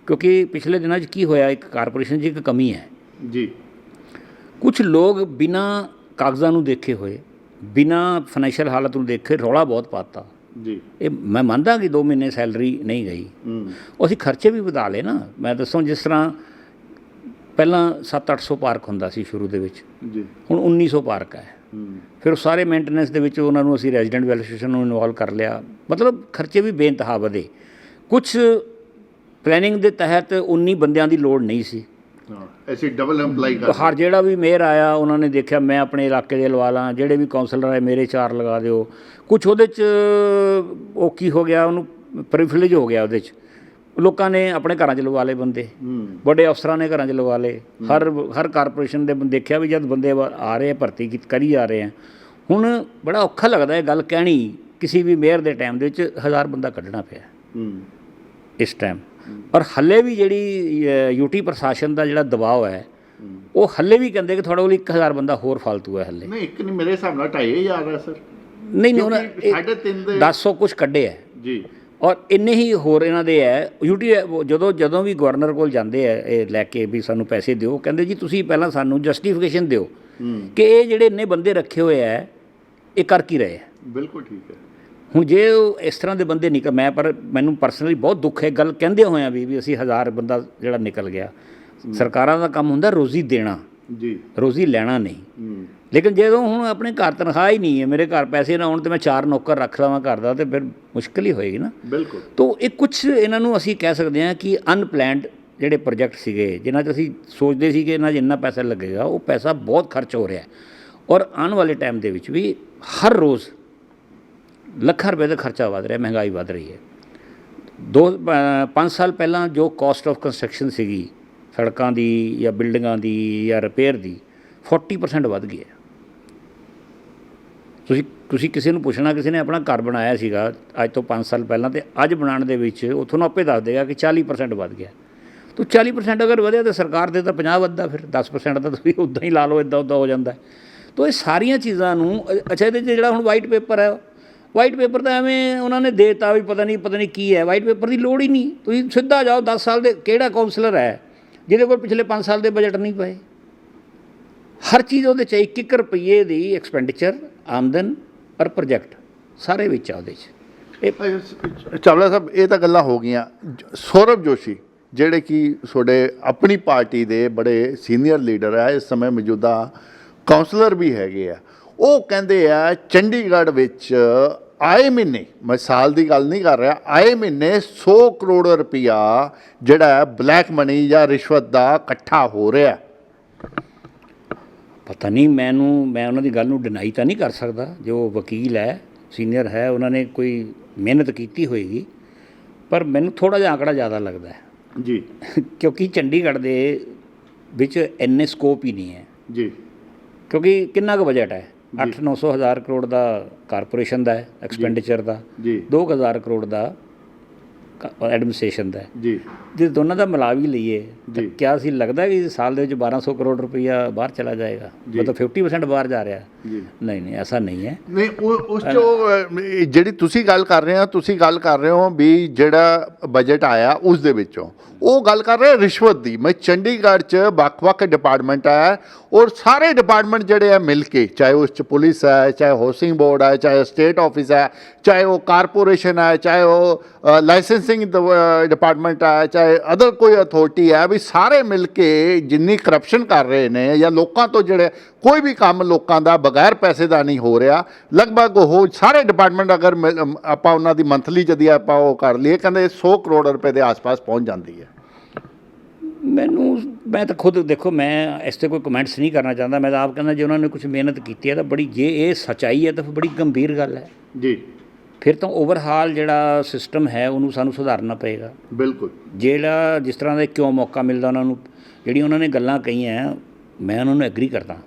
ਕਿਉਂਕਿ ਪਿਛਲੇ ਦਿਨਾਂ 'ਚ ਕੀ ਹੋਇਆ ਇੱਕ ਕਾਰਪੋਰੇਸ਼ਨ 'ਚ ਇੱਕ ਕਮੀ ਹੈ। ਜੀ। ਕੁਝ ਲੋਕ ਬਿਨਾ ਕਾਗਜ਼ਾਂ ਨੂੰ ਦੇਖੇ ਹੋਏ ਬਿਨਾ ਫਾਈਨੈਂਸ਼ੀਅਲ ਹਾਲਤ ਨੂੰ ਦੇਖੇ ਰੌਲਾ ਬਹੁਤ ਪਾਤਾ। ਜੀ। ਇਹ ਮੈਂ ਮੰਨਦਾ ਕਿ 2 ਮਹੀਨੇ ਸੈਲਰੀ ਨਹੀਂ ਗਈ। ਹੂੰ। ਉਹ ਅਸੀਂ ਖਰਚੇ ਵੀ ਵਧਾ ਲਏ ਨਾ। ਮੈਂ ਦੱਸਾਂ ਜਿਸ ਤਰ੍ਹਾਂ ਪਹਿਲਾਂ 7-800 ਪਾਰਕ ਹੁੰਦਾ ਸੀ ਸ਼ੁਰੂ ਦੇ ਵਿੱਚ। ਜੀ। ਹੁਣ 1900 ਪਾਰਕ ਹੈ। ਹੂੰ। ਫਿਰ ਸਾਰੇ ਮੇਨਟੇਨੈਂਸ ਦੇ ਵਿੱਚ ਉਹਨਾਂ ਨੂੰ ਅਸੀਂ ਰੈਜ਼ੀਡੈਂਟ ਵੈਲਿਡੇਸ਼ਨ ਨੂੰ ਇਨਵੋਲਵ ਕਰ ਲਿਆ। ਮਤਲਬ ਖਰਚੇ ਵੀ ਬੇਇੰਤਹਾ ਵਧੇ। ਕੁਝ ਪਲੈਨਿੰਗ ਦੇ ਤਹਿਤ 19 ਬੰਦਿਆਂ ਦੀ ਲੋੜ ਨਹੀਂ ਸੀ। ਐਸੀ ਡਬਲ ਐਮਪਲਾਈ ਕਰ ਹਰ ਜਿਹੜਾ ਵੀ ਮੇਅਰ ਆਇਆ ਉਹਨਾਂ ਨੇ ਦੇਖਿਆ ਮੈਂ ਆਪਣੇ ਇਲਾਕੇ ਦੇ ਲਵਾ ਲਾਂ ਜਿਹੜੇ ਵੀ ਕਾਉਂਸਲਰ ਆਏ ਮੇਰੇ ਚਾਰ ਲਗਾ ਦਿਓ। ਕੁਝ ਉਹਦੇ ਚ ਉਹ ਕੀ ਹੋ ਗਿਆ ਉਹਨੂੰ ਪ੍ਰਿਵਿਲੇਜ ਹੋ ਗਿਆ ਉਹਦੇ ਚ। ਲੋਕਾਂ ਨੇ ਆਪਣੇ ਘਰਾਂ ਚ ਲਵਾ ਲਏ ਬੰਦੇ। ਵੱਡੇ ਅਫਸਰਾਂ ਨੇ ਘਰਾਂ 'ਚ ਲਵਾ ਲਏ। ਹਰ ਹਰ ਕਾਰਪੋਰੇਸ਼ਨ ਦੇ ਦੇਖਿਆ ਵੀ ਜਦ ਬੰਦੇ ਆ ਰਹੇ ਆ ਭਰਤੀ ਕਰੀ ਜਾ ਰਹੇ ਆ। ਹੁਣ ਬੜਾ ਔਖਾ ਲੱਗਦਾ ਇਹ ਗੱਲ ਕਹਿਣੀ ਕਿਸੇ ਵੀ ਮੇਅਰ ਦੇ ਟਾਈਮ ਦੇ ਵਿੱਚ ਹਜ਼ਾਰ ਬੰਦਾ ਕੱਢਣਾ ਪਿਆ। ਹੂੰ। ਇਸ ਟਾਈਮ ਪਰ ਹੱਲੇ ਵੀ ਜਿਹੜੀ ਯੂਟੀ ਪ੍ਰਸ਼ਾਸਨ ਦਾ ਜਿਹੜਾ ਦਬਾਅ ਹੈ ਉਹ ਹੱਲੇ ਵੀ ਕਹਿੰਦੇ ਕਿ ਤੁਹਾਡੇ ਕੋਲ 1000 ਬੰਦਾ ਹੋਰ ਫਾਲਤੂ ਹੈ ਹੱਲੇ। ਨਹੀਂ ਇੱਕ ਨਹੀਂ ਮੇਰੇ ਹਿਸਾਬ ਨਾਲ 2500 ਹੈ ਸਰ। ਨਹੀਂ ਨਹੀਂ ਉਹਨਾਂ ਕਿਉਂਕਿ ਸਾਢੇ ਤਿੰਨ ਦੇ 10 ਕੁਝ ਕੱਢੇ ਹੈ। ਜੀ। ਔਰ ਇੰਨੇ ਹੀ ਹੋਰ ਇਹਨਾਂ ਦੇ ਹੈ। ਯੂਟੀ ਜਦੋਂ ਜਦੋਂ ਵੀ ਗਵਰਨਰ ਕੋਲ ਜਾਂਦੇ ਆ ਇਹ ਲੈ ਕੇ ਵੀ ਸਾਨੂੰ ਪੈਸੇ ਦਿਓ ਕਹਿੰਦੇ ਜੀ ਤੁਸੀਂ ਪਹਿਲਾਂ ਸਾਨੂੰ ਜਸਟੀਫਿਕੇਸ਼ਨ ਦਿਓ ਹੂੰ। ਕਿ ਇਹ ਜਿਹੜੇ ਇੰਨੇ ਬੰਦੇ ਰੱਖੇ ਹੋਏ ਆ ਇਹ ਕਰ ਕੀ ਰਹੇ ਆ ਬਿਲਕੁਲ ਠੀਕ ਹੈ। ਹੁਣ ਜੇ ਉਹ ਇਸ ਤਰ੍ਹਾਂ ਦੇ ਬੰਦੇ ਨਿਕਲ ਮੈਂ ਪਰ ਮੈਨੂੰ ਪਰਸਨਲੀ ਬਹੁਤ ਦੁੱਖ ਹੈ। ਗੱਲ ਕਹਿੰਦੇ ਹੋਇਆ ਵੀ ਵੀ ਅਸੀਂ ਹਜ਼ਾਰ ਬੰਦਾ ਜਿਹੜਾ ਨਿਕਲ ਗਿਆ। ਸਰਕਾਰਾਂ ਦਾ ਕੰਮ ਹੁੰਦਾ ਰੋਜ਼ੀ ਦੇਣਾ। ਜੀ। ਰੋਜ਼ੀ ਲੈਣਾ ਨਹੀਂ। ਲੇਕਿਨ ਜਦੋਂ ਹੁਣ ਆਪਣੇ ਘਰ ਤਨਖਾਹ ਹੀ ਨਹੀਂ ਹੈ ਮੇਰੇ ਘਰ ਪੈਸੇ ਨਾ ਆਉਣ ਤੇ ਮੈਂ ਚਾਰ ਨੌਕਰ ਰੱਖ ਲਵਾਂ ਘਰ ਦਾ ਤੇ ਫਿਰ ਮੁਸ਼ਕਲ ਹੀ ਹੋਏਗੀ ਨਾ। ਬਿਲਕੁਲ। ਤੋ ਇਹ ਕੁਝ ਇਹਨਾਂ ਨੂੰ ਅਸੀਂ ਕਹਿ ਸਕਦੇ ਹਾਂ ਕਿ ਅਨਪਲੈਨਡ ਜਿਹੜੇ ਪ੍ਰੋਜੈਕਟ ਸੀਗੇ ਜਿਨ੍ਹਾਂ 'ਚ ਅਸੀਂ ਸੋਚਦੇ ਸੀ ਕਿ ਇਹਨਾਂ 'ਚ ਇੰਨਾ ਪੈਸਾ ਲੱਗੇਗਾ ਉਹ ਪੈਸਾ ਬਹੁਤ ਖਰਚ ਹੋ ਰਿਹਾ ਹੈ। ਔਰ ਆਉਣ ਵਾਲੇ ਟਾਈਮ ਦੇ ਵਿੱਚ ਵੀ ਹਰ ਰੋਜ਼ ਲੱਖਾਂ ਰੁਪਏ ਦਾ ਖਰਚਾ ਵਧ ਰਿਹਾ ਮਹਿੰਗਾਈ ਵਧ ਰਹੀ ਹੈ। ਦੋ ਅ, ਪੰਜ ਸਾਲ ਪਹਿਲਾਂ ਜੋ ਕਾਸਟ ਆਫ ਕੰਸਟਰਕਸ਼ਨ ਸੀਗੀ ਸੜਕਾਂ ਦੀ ਜਾਂ ਬਿਲਡਿੰਗਾਂ ਦੀ ਜਾਂ ਰਿਪੇਅਰ ਦੀ 40% ਵੱਧ ਗਈ ਹੈ। ਤੁਸੀਂ ਤੁਸੀਂ ਕਿਸੇ ਨੂੰ ਪੁੱਛਣਾ ਕਿਸੇ ਨੇ ਆਪਣਾ ਘਰ ਬਣਾਇਆ ਸੀਗਾ ਅੱਜ ਤੋਂ 5 ਸਾਲ ਪਹਿਲਾਂ ਤੇ ਅੱਜ ਬਣਾਉਣ ਦੇ ਵਿੱਚ ਉਹ ਤੁਹਾਨੂੰ ਆਪੇ ਦੱਸ ਦੇਗਾ ਕਿ 40% ਵੱਧ ਗਿਆ। ਤੋ 40% ਅਗਰ ਵਧਿਆ ਤਾਂ ਸਰਕਾਰ ਦੇ ਤਾਂ 50 ਵੱਧਦਾ ਫਿਰ 10% ਤਾਂ ਤੁਸੀਂ ਉਦਾਂ ਹੀ ਲਾ ਲਓ ਇਦਾਂ ਉਦਾਂ ਹੋ ਜਾਂਦਾ। ਹੈ। ਤੋ ਇਹ ਸਾਰੀਆਂ ਚੀਜ਼ਾਂ ਨੂੰ ਅੱਛਾ ਇਹਦੇ 'ਚ ਜਿਹੜਾ ਹੁਣ ਵਾਈਟ ਪੇਪਰ ਹੈ ਵਾਈਟ ਪੇਪਰ ਤਾਂ ਐਵੇਂ ਉਹਨਾਂ ਨੇ ਦੇਤਾ ਵੀ ਪਤਾ ਨਹੀਂ ਪਤਾ ਨਹੀਂ ਕੀ ਹੈ। ਵਾਈਟ ਪੇਪਰ ਦੀ ਲੋੜ ਹੀ ਨਹੀਂ। ਤੁਸੀਂ ਸਿੱਧਾ ਜਾਓ 10 ਸਾਲ ਦੇ ਕਿਹੜਾ ਕਾਉਂਸਲਰ ਹੈ, ਜਿਹਦੇ ਕੋਲ ਪਿਛਲੇ 5 ਸਾਲ ਦੇ ਬਜਟ ਨਹੀਂ ਪਏ। ਹਰ ਚੀਜ਼ ਉਹਦੇ 'ਚ ਇੱਕ ਇੱਕ ਰੁਪਈਏ ਦੀ ਐਕਸਪੈਂਡੀਚਰ ਆਮਦਨ ਪਰ ਪ੍ਰੋਜੈਕਟ ਸਾਰੇ ਵਿੱਚ ਆ ਉਹਦੇ 'ਚ। ਇਹ ਚਾਵਲਾ ਸਾਹਿਬ, ਇਹ ਤਾਂ ਗੱਲਾਂ ਹੋ ਗਈਆਂ। ਜ- ਸੌਰਵ ਜੋਸ਼ੀ, ਜਿਹੜੇ ਕਿ ਤੁਹਾਡੇ ਆਪਣੀ ਪਾਰਟੀ ਦੇ ਬੜੇ ਸੀਨੀਅਰ ਲੀਡਰ ਹੈ ਇਸ ਸਮੇਂ ਮੌਜੂਦਾ ਕਾਉਂਸਲਰ ਵੀ ਹੈਗੇ ਆ, ਉਹ ਕਹਿੰਦੇ ਆ, ਚੰਡੀਗੜ੍ਹ ਵਿੱਚ ਆਏ ਮਹੀਨੇ ਮੈਂ ਸਾਲ ਦੀ ਗੱਲ ਨਹੀਂ ਕਰ ਰਿਹਾ ਆਏ ਮਹੀਨੇ 100 ਕਰੋੜ ਰੁਪਇਆ ਜਿਹੜਾ ਬਲੈਕ ਮਨੀ ਜਾਂ ਰਿਸ਼ਵਤ ਦਾ ਇਕੱਠਾ ਹੋ ਰਿਹਾ ਪਤਾ ਨਹੀਂ ਮੈਨੂੰ ਮੈਂ ਉਹਨਾਂ ਦੀ ਗੱਲ ਨੂੰ ਡਿਨਾਈ ਤਾਂ ਨਹੀਂ ਕਰ ਸਕਦਾ। ਜੋ ਵਕੀਲ ਹੈ ਸੀਨੀਅਰ ਹੈ ਉਹਨਾਂ ਨੇ ਕੋਈ ਮਿਹਨਤ ਕੀਤੀ ਹੋਏਗੀ ਪਰ ਮੈਨੂੰ ਥੋੜਾ ਜਿਹਾ ਆંકੜਾ ਜ਼ਿਆਦਾ ਲੱਗਦਾ ਹੈ। ਜੀ। (laughs) ਕਿਉਂਕਿ ਚੰਡੀਗੜ੍ਹ ਦੇ ਵਿੱਚ ਇੰਨੇ ਸਕੋਪ ਹੀ ਨਹੀਂ ਹੈ। ਜੀ। ਕਿਉਂਕਿ ਕਿੰਨਾ ਕੁ ਬਜਟ ਹੈ? 8-900 ਹਜ਼ਾਰ ਕਰੋੜ ਦਾ ਕਾਰਪੋਰੇਸ਼ਨ ਦਾ ਹੈ ਐਕਸਪੈਂਡੀਚਰ ਦਾ। ਜੀ। 2000 ਕਰੋੜ ਦਾ ਐਡਮਿਨਿਸਟ੍ਰੇਸ਼ਨ ਦਾ ਜੀ। ਜੇ ਦੋਨਾਂ ਦਾ ਮਿਲਾ ਵੀ ਲਈਏ ਤਾਂ। ਕਿਆ ਸੀ ਲੱਗਦਾ ਕਿ ਸਾਲ ਦੇ ਵਿੱਚ 1200 ਕਰੋੜ ਰੁਪਈਆ ਬਾਹਰ ਚਲਾ ਜਾਏਗਾ। ਮਤਲਬ 50% ਬਾਹਰ ਜਾ ਰਿਹਾ। ਨਹੀਂ ਨਹੀਂ ਐਸਾ ਨਹੀਂ ਹੈ। ਨਹੀਂ ਉਹ ਉਸ ਚੋਂ ਜਿਹੜੀ ਤੁਸੀਂ ਗੱਲ ਕਰ ਰਹੇ ਹੋ ਤੁਸੀਂ ਗੱਲ ਕਰ ਰਹੇ ਹੋ ਵੀ ਜਿਹੜਾ ਬਜਟ ਆਇਆ ਉਸ ਦੇ ਵਿੱਚੋਂ। ਉਹ ਗੱਲ ਕਰ ਰਹੇ ਰਿਸ਼ਵਤ ਦੀ। ਮੈਂ ਚੰਡੀਗੜ੍ਹ 'ਚ ਵੱਖ-ਵੱਖ ਡਿਪਾਰਟਮੈਂਟ ਹੈ ਔਰ ਸਾਰੇ ਡਿਪਾਰਟਮੈਂਟ ਜਿਹੜੇ ਆ ਮਿਲ ਕੇ ਚਾਹੇ ਉਸ 'ਚ ਪੁਲਿਸ ਹੈ ਚਾਹੇ ਹਾਊਸਿੰਗ ਬੋਰਡ ਹੈ ਚਾਹੇ ਸਟੇਟ ਆਫਿਸ ਹੈ ਚਾਹੇ ਉਹ ਕਾਰਪੋਰੇਸ਼ਨ ਹੈ ਚਾਹੇ ਉਹ ਲਾਇਸੈਂਸਿੰਗ ਡਿਪਾਰਟਮੈਂਟ ਹੈ ਚਾਹੇ ਅਦਰ ਕੋਈ ਅਥਾਰਟੀ ਹੈ ਵੀ ਸਾਰੇ ਮਿਲ ਕੇ ਜਿੰਨੀ ਕਰਪਸ਼ਨ ਕਰ ਰਹੇ ਨੇ ਜਾਂ ਲੋਕਾਂ ਤੋਂ ਜਿਹੜੇ ਕੋਈ ਵੀ ਕੰਮ ਲੋਕਾਂ ਦਾ ਬਗੈਰ ਪੈਸੇ ਦਾ ਨਹੀਂ ਹੋ ਰਿਹਾ। ਲਗਭਗ ਉਹ ਸਾਰੇ ਡਿਪਾਰਟਮੈਂਟ ਅਗਰ ਆਪਾਂ ਉਹਨਾਂ ਦੀ ਮੰਥਲੀ ਜਦੀ ਆਪਾਂ ਉਹ ਕਰ ਲਈਏ ਕਹਿੰਦੇ 100 ਕਰੋੜ ਰੁਪਏ ਦੇ ਆਸ-ਪਾਸ ਪਹੁੰਚ ਜਾਂਦੀ ਹੈ। ਮੈਨੂੰ ਮੈਂ ਤਾਂ ਖੁਦ ਦੇਖੋ ਮੈਂ ਇਸ ਤੇ ਕੋਈ ਕਮੈਂਟਸ ਨਹੀਂ ਕਰਨਾ ਚਾਹੁੰਦਾ। ਮੈਂ ਤਾਂ ਆਪ ਕਹਿੰਦਾ ਜੇ ਉਹਨਾਂ ਨੇ ਕੁਝ ਮਿਹਨਤ ਕੀਤੀ ਹੈ ਤਾਂ ਬੜੀ ਜੇ ਇਹ ਸਚਾਈ ਹੈ ਤਾਂ ਬੜੀ ਗੰਭੀਰ ਗੱਲ ਹੈ। ਜੀ। ਫਿਰ ਤਾਂ ਓਵਰਹਾਲ ਜਿਹੜਾ ਸਿਸਟਮ ਹੈ ਉਹਨੂੰ ਸਾਨੂੰ ਸੁਧਾਰਨਾ ਪਏਗਾ। ਬਿਲਕੁਲ। ਜਿਹੜਾ ਜਿਸ ਤਰ੍ਹਾਂ ਦਾ ਕਿਉਂ ਮੌਕਾ ਮਿਲਦਾ ਉਹਨਾਂ ਨੂੰ ਜਿਹੜੀ ਉਹਨਾਂ ਨੇ ਗੱਲਾਂ ਕਹੀਆਂ ਮੈਂ ਉਹਨਾਂ ਨੂੰ ਐਗਰੀ ਕਰਦਾ।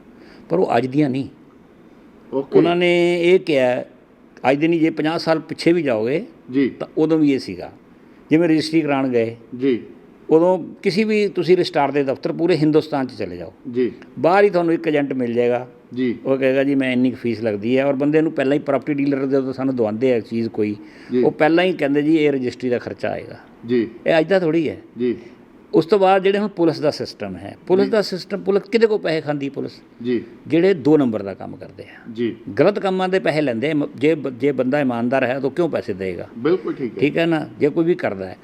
ਪਰ ਉਹ ਅੱਜ ਦੀਆਂ ਨਹੀਂ। ਉਹਨਾਂ ਨੇ ਇਹ ਕਿਹਾ ਅੱਜ ਦੇ ਨਹੀਂ ਜੇ 50 ਸਾਲ ਪਿੱਛੇ ਵੀ ਜਾਓਗੇ ਜੀ। ਤਾਂ ਉਦੋਂ ਵੀ ਇਹ ਸੀਗਾ। ਜਿਵੇਂ ਰਜਿਸਟਰੀ ਕਰਾਉਣ ਗਏ ਜੀ। ਉਦੋਂ ਕਿਸੇ ਵੀ ਤੁਸੀਂ ਰਜਿਸਟਰਾਰ ਦੇ ਦਫ਼ਤਰ ਪੂਰੇ ਹਿੰਦੁਸਤਾਨ 'ਚ ਚਲੇ ਜਾਓ। ਜੀ। ਬਾਹਰ ਹੀ ਤੁਹਾਨੂੰ ਇੱਕ ਏਜੰਟ ਮਿਲ ਜਾਏਗਾ। ਜੀ। ਉਹ ਕਹੇਗਾ ਜੀ ਮੈਂ ਇੰਨੀ ਫੀਸ ਲੱਗਦੀ ਹੈ। ਔਰ ਬੰਦੇ ਨੂੰ ਪਹਿਲਾਂ ਹੀ ਪ੍ਰਾਪਰਟੀ ਡੀਲਰ ਜਦੋਂ ਸਾਨੂੰ ਦਵਾਉਂਦੇ ਆ ਚੀਜ਼ ਕੋਈ। ਉਹ ਪਹਿਲਾਂ ਹੀ ਕਹਿੰਦੇ ਜੀ ਇਹ ਰਜਿਸਟਰੀ ਦਾ ਖਰਚਾ ਆਏਗਾ। ਜੀ। ਇਹ ਅੱਜ ਦਾ ਥੋੜੀ ਹੈ। ਜੀ। ਉਸ ਤੋਂ ਬਾਅਦ ਜਿਹੜੇ ਹੁਣ ਪੁਲਿਸ ਦਾ ਸਿਸਟਮ ਹੈ ਪੁਲਿਸ ਦਾ ਸਿਸਟਮ ਪੁਲਿਸ ਕਿਹਦੇ ਕੋ ਪੈਸੇ ਖਾਂਦੀ ਪੁਲਿਸ? ਜੀ। ਜਿਹੜੇ 2 ਨੰਬਰ ਦਾ ਕੰਮ ਕਰਦੇ ਆ। ਜੀ। ਗਲਤ ਕੰਮਾਂ ਦੇ ਪੈਸੇ ਲੈਂਦੇ ਜੇ ਜੇ ਬੰਦਾ ਇਮਾਨਦਾਰ ਹੈ ਤਾਂ ਕਿਉਂ ਪੈਸੇ ਦੇਗਾ? ਬਿਲਕੁਲ ਠੀਕ ਹੈ। ਠੀਕ ਹੈ ਨਾ? ਜੇ ਕੋਈ ਵੀ ਕਰਦਾ ਹੈ।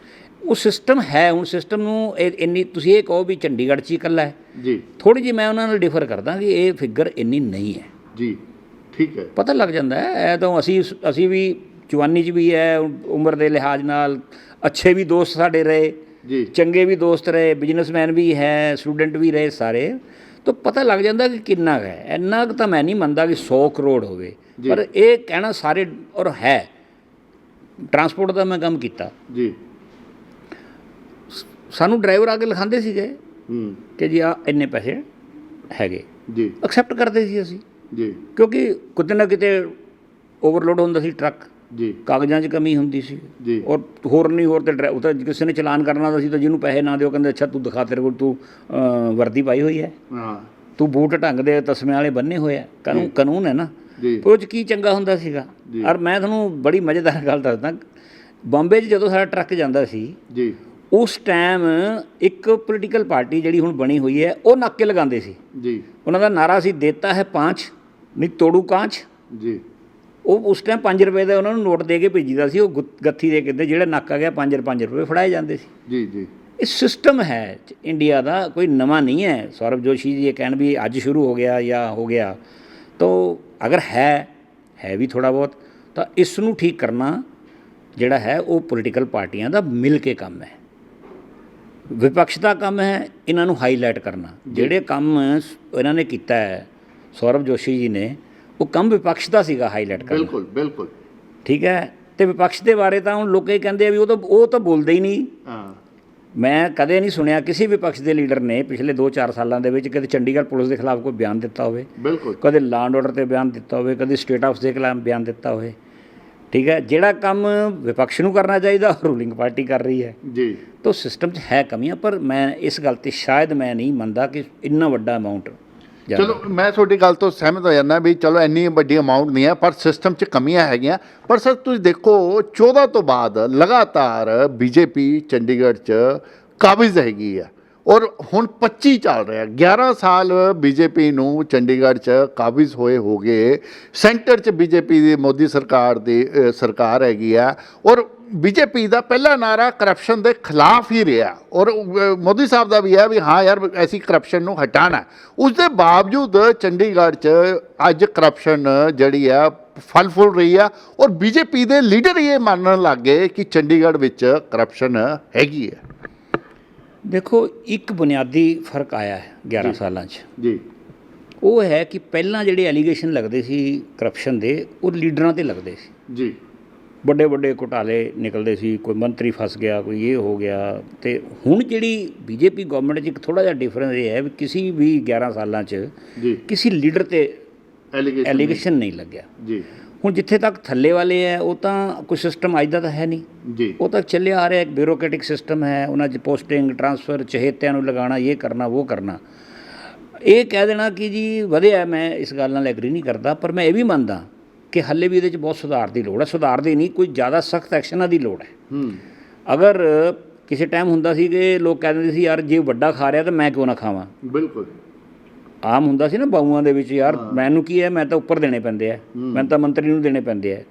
ਉਹ ਸਿਸਟਮ ਹੈ ਹੁਣ ਸਿਸਟਮ ਨੂੰ ਇਹ ਇੰਨੀ ਤੁਸੀਂ ਇਹ ਕਹੋ ਵੀ ਚੰਡੀਗੜ੍ਹ 'ਚ ਹੀ ਇਕੱਲਾ ਹੈ। ਜੀ। ਥੋੜੀ ਜਿਹੀ ਮੈਂ ਉਹਨਾਂ ਨਾਲ ਡਿਫਰ ਕਰਦਾ ਕਿ ਇਹ ਫਿਗਰ ਇੰਨੀ ਨਹੀਂ ਹੈ। ਜੀ। ਠੀਕ ਹੈ। ਪਤਾ ਲੱਗ ਜਾਂਦਾ ਹੈ ਇਹ ਤਾਂ ਅਸੀਂ ਅਸੀਂ ਵੀ ਜਵਾਨੀ 'ਚ ਵੀ ਹੈ ਉਮਰ ਦੇ ਲਿਹਾਜ਼ ਨਾਲ ਅੱਛੇ ਵੀ ਦੋਸਤ ਸਾਡੇ ਰਹੇ। ਜੀ। ਚੰਗੇ ਵੀ ਦੋਸਤ ਰਹੇ ਬਿਜ਼ਨਸਮੈਨ ਵੀ ਹੈ ਸਟੂਡੈਂਟ ਵੀ ਰਹੇ ਸਾਰੇ ਤਾਂ ਪਤਾ ਲੱਗ ਜਾਂਦਾ ਕਿ ਕਿੰਨਾ ਹੈ। ਇੰਨਾ ਤਾਂ ਮੈਂ ਨਹੀਂ ਮੰਨਦਾ ਕਿ 100 ਕਰੋੜ ਹੋਵੇ। ਪਰ ਇਹ ਕਹਿਣਾ ਸਾਰੇ ਔਰ ਹੈ। ਟਰਾਂਸਪੋਰਟ ਦਾ ਮੈਂ ਕੰਮ ਕੀਤਾ। ਜੀ। ਸਾਨੂੰ ਡਰਾਈਵਰ ਆ ਕੇ ਲਿਖਾਉਂਦੇ ਸੀਗੇ ਹੂੰ। ਕਿ ਜੀ ਆ ਇੰਨੇ ਪੈਸੇ ਹੈਗੇ। ਜੀ। ਐਕਸੈਪਟ ਕਰਦੇ ਸੀ ਅਸੀਂ। ਜੀ। ਕਿਉਂਕਿ ਕਿਤੇ ਨਾ ਕਿਤੇ ਓਵਰਲੋਡ ਹੁੰਦਾ ਸੀ ਟਰੱਕ ਜੀ। ਕਾਗਜ਼ਾਂ 'ਚ ਕਮੀ ਹੁੰਦੀ ਸੀ। ਜੀ। ਔਰ ਹੋਰ ਨਹੀਂ ਹੋਰ ਤੇ ਉਹ ਤਾਂ ਕਿਸੇ ਨੇ ਚਲਾਨ ਕਰਨਾ ਹੁੰਦਾ ਸੀ ਤਾਂ ਜਿਹਨੂੰ ਪੈਸੇ ਨਾ ਦਿਓ ਕਹਿੰਦੇ ਅੱਛਾ ਤੂੰ ਦਿਖਾ ਤੇਰੇ ਕੋਲ ਤੂੰ ਵਰਦੀ ਪਾਈ ਹੋਈ ਹੈ। ਹਾਂ। ਤੂੰ ਬੂਟ ਢੰਗ ਦੇ ਤਸਮੇ ਵਾਲੇ ਬੰਨੇ ਹੋਏ ਆ ਕਾਨੂੰਨ ਕਾਨੂੰਨ ਹੈ ਨਾ। ਜੀ। ਉਹ 'ਚ ਕੀ ਚੰਗਾ ਹੁੰਦਾ ਸੀਗਾ। ਔਰ ਮੈਂ ਤੁਹਾਨੂੰ ਬੜੀ ਮਜ਼ੇਦਾਰ ਗੱਲ ਦੱਸਦਾ। ਬੰਬੇ 'ਚ ਜਦੋਂ ਸਾਡਾ ਟਰੱਕ ਜਾਂਦਾ ਸੀ ਜੀ। ਉਸ ਟਾਈਮ ਇੱਕ ਪੋਲੀਟੀਕਲ ਪਾਰਟੀ ਜਿਹੜੀ ਹੁਣ ਬਣੀ ਹੋਈ ਹੈ ਉਹ ਨਾਕੇ ਲਗਾਉਂਦੇ ਸੀ। ਜੀ। ਉਹਨਾਂ ਦਾ ਨਾਰਾ ਸੀ ਦੇਤਾ ਹੈ ਪਾਂਚ ਨਹੀਂ ਤੋੜੂ ਕਾਂਚ। ਜੀ। ਉਹ ਉਸ ਟਾਈਮ 5 ਰੁਪਏ ਦਾ ਉਹਨਾਂ ਨੂੰ ਨੋਟ ਦੇ ਕੇ ਭੇਜੀਦਾ ਸੀ ਉਹ ਗੱਥੀ ਦੇ ਕਿਤੇ ਜਿਹੜਾ ਨਾਕਾ ਗਿਆ 5 5 ਰੁਪਏ ਫੜਾਏ ਜਾਂਦੇ ਸੀ। ਜੀ ਜੀ। ਇਹ ਸਿਸਟਮ ਹੈ ਇੰਡੀਆ ਦਾ ਕੋਈ ਨਵਾਂ ਨਹੀਂ ਹੈ। ਸੌਰਵ ਜੋਸ਼ੀ ਜੀ ਇਹ ਕਹਿਣ ਵੀ ਅੱਜ ਸ਼ੁਰੂ ਹੋ ਗਿਆ ਜਾਂ ਹੋ ਗਿਆ। ਤਾਂ ਅਗਰ ਹੈ ਹੈ ਵੀ ਥੋੜਾ ਬਹੁਤ ਤਾਂ ਇਸ ਨੂੰ ਠੀਕ ਕਰਨਾ ਜਿਹੜਾ ਹੈ ਉਹ ਪੋਲੀਟੀਕਲ ਪਾਰਟੀਆਂ ਦਾ ਮਿਲ ਕੇ ਕੰਮ ਹੈ। ਵਿਪਕਸ਼ ਦਾ ਕੰਮ ਹੈ ਇਹਨਾਂ ਨੂੰ ਹਾਈਲਾਈਟ ਕਰਨਾ। ਜਿਹੜੇ ਕੰਮ ਇਹਨਾਂ ਨੇ ਕੀਤਾ ਹੈ ਸੌਰਵ ਜੋਸ਼ੀ ਜੀ ਨੇ ਉਹ ਕੰਮ ਵਿਪਕਸ਼ ਦਾ ਸੀਗਾ ਹਾਈਲਾਈਟ ਕਰਨਾ। ਬਿਲਕੁਲ ਬਿਲਕੁਲ। ਠੀਕ ਹੈ? ਤੇ ਵਿਪਕਸ਼ ਦੇ ਬਾਰੇ ਤਾਂ ਹੁਣ ਲੋਕੇ ਕਹਿੰਦੇ ਆ ਵੀ ਉਹ ਤਾਂ ਉਹ ਤਾਂ ਬੋਲਦੇ ਹੀ ਨਹੀਂ। ਹਾਂ। ਮੈਂ ਕਦੇ ਨਹੀਂ ਸੁਣਿਆ ਕਿਸੇ ਵੀ ਪਕਸ਼ ਦੇ ਲੀਡਰ ਨੇ ਪਿਛਲੇ 2-4 ਸਾਲਾਂ ਦੇ ਵਿੱਚ ਕਦੇ ਚੰਡੀਗੜ੍ਹ ਪੁਲਿਸ ਦੇ ਖਿਲਾਫ ਕੋਈ ਬਿਆਨ ਦਿੱਤਾ ਹੋਵੇ। ਬਿਲਕੁਲ। ਕਦੇ ਲਾਂਡ ਆਰਡਰ ਤੇ ਬਿਆਨ ਦਿੱਤਾ ਹੋਵੇ ਕਦੇ ਸਟੇਟ ਆਫ ਦੇ ਖਿਲਾਫ ਬਿਆਨ ਦਿੱਤਾ ਹੋਵੇ। ਠੀਕ ਹੈ? ਜਿਹੜਾ ਕੰਮ ਵਿਪਕਸ਼ ਨੂੰ ਕਰਨਾ ਚਾਹੀਦਾ ਰੂਲਿੰਗ ਪਾਰਟੀ ਕਰ ਰਹੀ ਹੈ। ਜੀ। ਤਾਂ ਸਿਸਟਮ 'ਚ ਹੈ ਕਮੀਆਂ ਪਰ ਮੈਂ ਇਸ ਗੱਲ ਤੇ ਸ਼ਾਇਦ ਮੈਂ ਨਹੀਂ ਮੰਨਦਾ ਕਿ ਇੰਨਾ ਵੱਡਾ ਅਮਾਉਂਟ ਚਲੋ, ਮੈਂ ਤੁਹਾਡੀ ਗੱਲ ਤੋਂ ਸਹਿਮਤ ਹੋ ਜਾਂਦਾ ਵੀ ਚਲੋ ਇੰਨੀ ਵੱਡੀ ਅਮਾਉਂਟ ਨਹੀਂ ਹੈ, ਪਰ ਸਿਸਟਮ 'ਚ ਕਮੀਆਂ ਹੈਗੀਆਂ। ਪਰ ਸਰ ਤੁਸੀਂ ਦੇਖੋ 14 ਤੋਂ ਬਾਅਦ ਲਗਾਤਾਰ ਬੀਜੇਪੀ ਚੰਡੀਗੜ੍ਹ 'ਚ ਕਾਬਜ਼ ਹੈਗੀ ਆ ਔਰ ਹੁਣ 25 ਚੱਲ ਰਿਹਾ 11 ਸਾਲ ਬੀਜੇਪੀ ਨੂੰ ਚੰਡੀਗੜ੍ਹ 'ਚ ਕਾਬਜ਼ ਹੋਏ ਹੋ ਗਏ ਸੈਂਟਰ 'ਚ ਬੀਜੇਪੀ ਦੀ, ਮੋਦੀ ਸਰਕਾਰ ਦੀ ਸਰਕਾਰ ਹੈਗੀ ਆ ਔਰ ਬੀਜੇਪੀ ਦਾ ਪਹਿਲਾ ਨਾਰਾ ਕਰਪਸ਼ਨ ਦੇ ਖਿਲਾਫ ਹੀ ਰਿਹਾ। ਔਰ ਮੋਦੀ ਸਾਹਿਬ ਦਾ ਵੀ ਹੈ ਵੀ ਹਾਂ ਯਾਰ ਐਸੀ ਕਰਪਸ਼ਨ ਨੂੰ ਹਟਾਣਾ। ਉਸ ਦੇ ਬਾਵਜੂਦ ਚੰਡੀਗੜ੍ਹ 'ਚ ਅੱਜ ਕਰਪਸ਼ਨ ਜਿਹੜੀ ਆ ਫਲ ਫੁੱਲ ਰਹੀ ਆ। ਔਰ ਬੀਜੇਪੀ ਦੇ ਲੀਡਰ ਇਹ ਮੰਨਣ ਲੱਗੇ ਕਿ ਚੰਡੀਗੜ੍ਹ ਵਿੱਚ ਕਰਪਸ਼ਨ ਹੈਗੀ ਹੈ। ਦੇਖੋ ਇੱਕ ਬੁਨਿਆਦੀ ਫ਼ਰਕ ਆਇਆ ਹੈ 11 ਸਾਲਾਂ 'ਚ। ਜੀ। ਉਹ ਹੈ ਕਿ ਪਹਿਲਾਂ ਜਿਹੜੇ ਐਲੀਗੇਸ਼ਨ ਲੱਗਦੇ ਸੀ ਕਰਪਸ਼ਨ ਦੇ ਉਹ ਲੀਡਰਾਂ ਤੇ ਲੱਗਦੇ ਸੀ। ਜੀ। ਵੱਡੇ ਵੱਡੇ ਘੁਟਾਲੇ ਨਿਕਲਦੇ ਸੀ ਕੋਈ ਮੰਤਰੀ ਫਸ ਗਿਆ ਕੋਈ ਇਹ ਹੋ ਗਿਆ। ਤੇ ਹੁਣ ਜਿਹੜੀ ਬੀਜੇਪੀ ਗਵਰਨਮੈਂਟ 'ਚ ਇੱਕ ਥੋੜਾ ਜਿਹਾ ਡਿਫਰੈਂਸ ਇਹ ਹੈ ਵੀ ਕਿਸੇ ਵੀ 11 ਸਾਲਾਂ 'ਚ ਜੀ। ਕਿਸੇ ਲੀਡਰ ਤੇ ਐਲੀਗੇਸ਼ਨ ਨਹੀਂ। ਲੱਗਿਆ। ਜੀ। ਹੁਣ ਜਿੱਥੇ ਤੱਕ ਥੱਲੇ ਵਾਲੇ ਹੈ ਉਹ ਤਾਂ ਕੋਈ ਸਿਸਟਮ ਅੱਜ ਦਾ ਤਾਂ ਹੈ ਨਹੀਂ। ਜੀ। ਉਹ ਤਾਂ ਚੱਲਿਆ ਆ ਰਿਹਾ ਇੱਕ ਬਿਊਰੋਕ੍ਰੈਟਿਕ ਸਿਸਟਮ ਹੈ ਉਹਨਾਂ 'ਚ ਪੋਸਟਿੰਗ ਟਰਾਂਸਫਰ ਚਹੇਤਿਆਂ ਨੂੰ ਲਗਾਉਣਾ ਇਹ ਕਰਨਾ ਉਹ ਕਰਨਾ। ਇਹ ਕਹਿ ਦੇਣਾ ਕਿ ਜੀ ਵਧਿਆ ਮੈਂ ਇਸ ਗੱਲ ਨਾਲ ਐਗਰੀ ਨਹੀਂ ਕਰਦਾ ਪਰ ਮੈਂ ਇਹ ਵੀ ਮੰਨਦਾ ਕਿ ਹੱਲੇ ਵੀ ਇਹਦੇ 'ਚ ਬਹੁਤ ਸੁਧਾਰ ਦੀ ਲੋੜ ਹੈ। ਸੁਧਾਰ ਦੀ ਨਹੀਂ ਕੋਈ ਜ਼ਿਆਦਾ ਸਖਤ ਐਕਸ਼ਨਾਂ ਦੀ ਲੋੜ ਹੈ। ਹੂੰ। ਅਗਰ ਕਿਸੇ ਟਾਈਮ ਹੁੰਦਾ ਸੀ ਕਿ ਲੋਕ ਕਹਿੰਦੇ ਸੀ ਯਾਰ ਜੇ ਵੱਡਾ ਖਾ ਰਿਹਾ ਤਾਂ ਮੈਂ ਕਿਉਂ ਨਾ ਖਾਵਾਂ? ਬਿਲਕੁਲ। ਆਮ ਹੁੰਦਾ ਸੀ ਨਾ ਬਾਊਆਂ ਦੇ ਵਿੱਚ ਯਾਰ ਮੈਨੂੰ ਕੀ ਹੈ? ਮੈਂ ਤਾਂ ਉੱਪਰ ਦੇਣੇ ਪੈਂਦੇ ਆ। ਮੈਂ ਤਾਂ ਮੰਤਰੀ ਨੂੰ ਦੇਣੇ ਪੈਂਦੇ ਆ।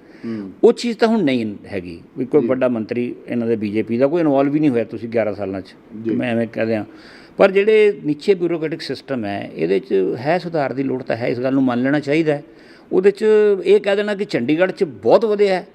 ਉਹ ਚੀਜ਼ ਤਾਂ ਹੁਣ ਨਹੀਂ ਹੈਗੀ। ਵੀ ਕੋਈ ਵੱਡਾ ਮੰਤਰੀ ਇਹਨਾਂ ਦੇ ਬੀਜੇਪੀ ਦਾ ਕੋਈ ਇਨਵੋਲਵ ਹੀ ਨਹੀਂ ਹੋਇਆ ਤੁਸੀਂ 11 ਸਾਲਾਂ 'ਚ। ਮੈਂ ਐਵੇਂ ਕਹਿ ਦਿਆਂ। ਪਰ ਜਿਹੜੇ ਨੀਚੇ ਬਿਊਰੋਕ੍ਰੈਟਿਕ ਸਿਸਟਮ ਹੈ ਇਹਦੇ 'ਚ ਹੈ ਸੁਧਾਰ ਦੀ ਲੋੜ ਤਾਂ ਹੈ। ਇਸ ਗੱਲ ਨੂੰ ਮੰਨ ਲੈਣਾ ਚਾਹੀਦਾ ਹੈ। ਉਹਦੇ 'ਚ ਇਹ ਕਹਿ ਦੇਣਾ ਕਿ ਚੰਡੀਗੜ੍ਹ 'ਚ ਬਹੁਤ ਵਧਿਆ ਹੈ।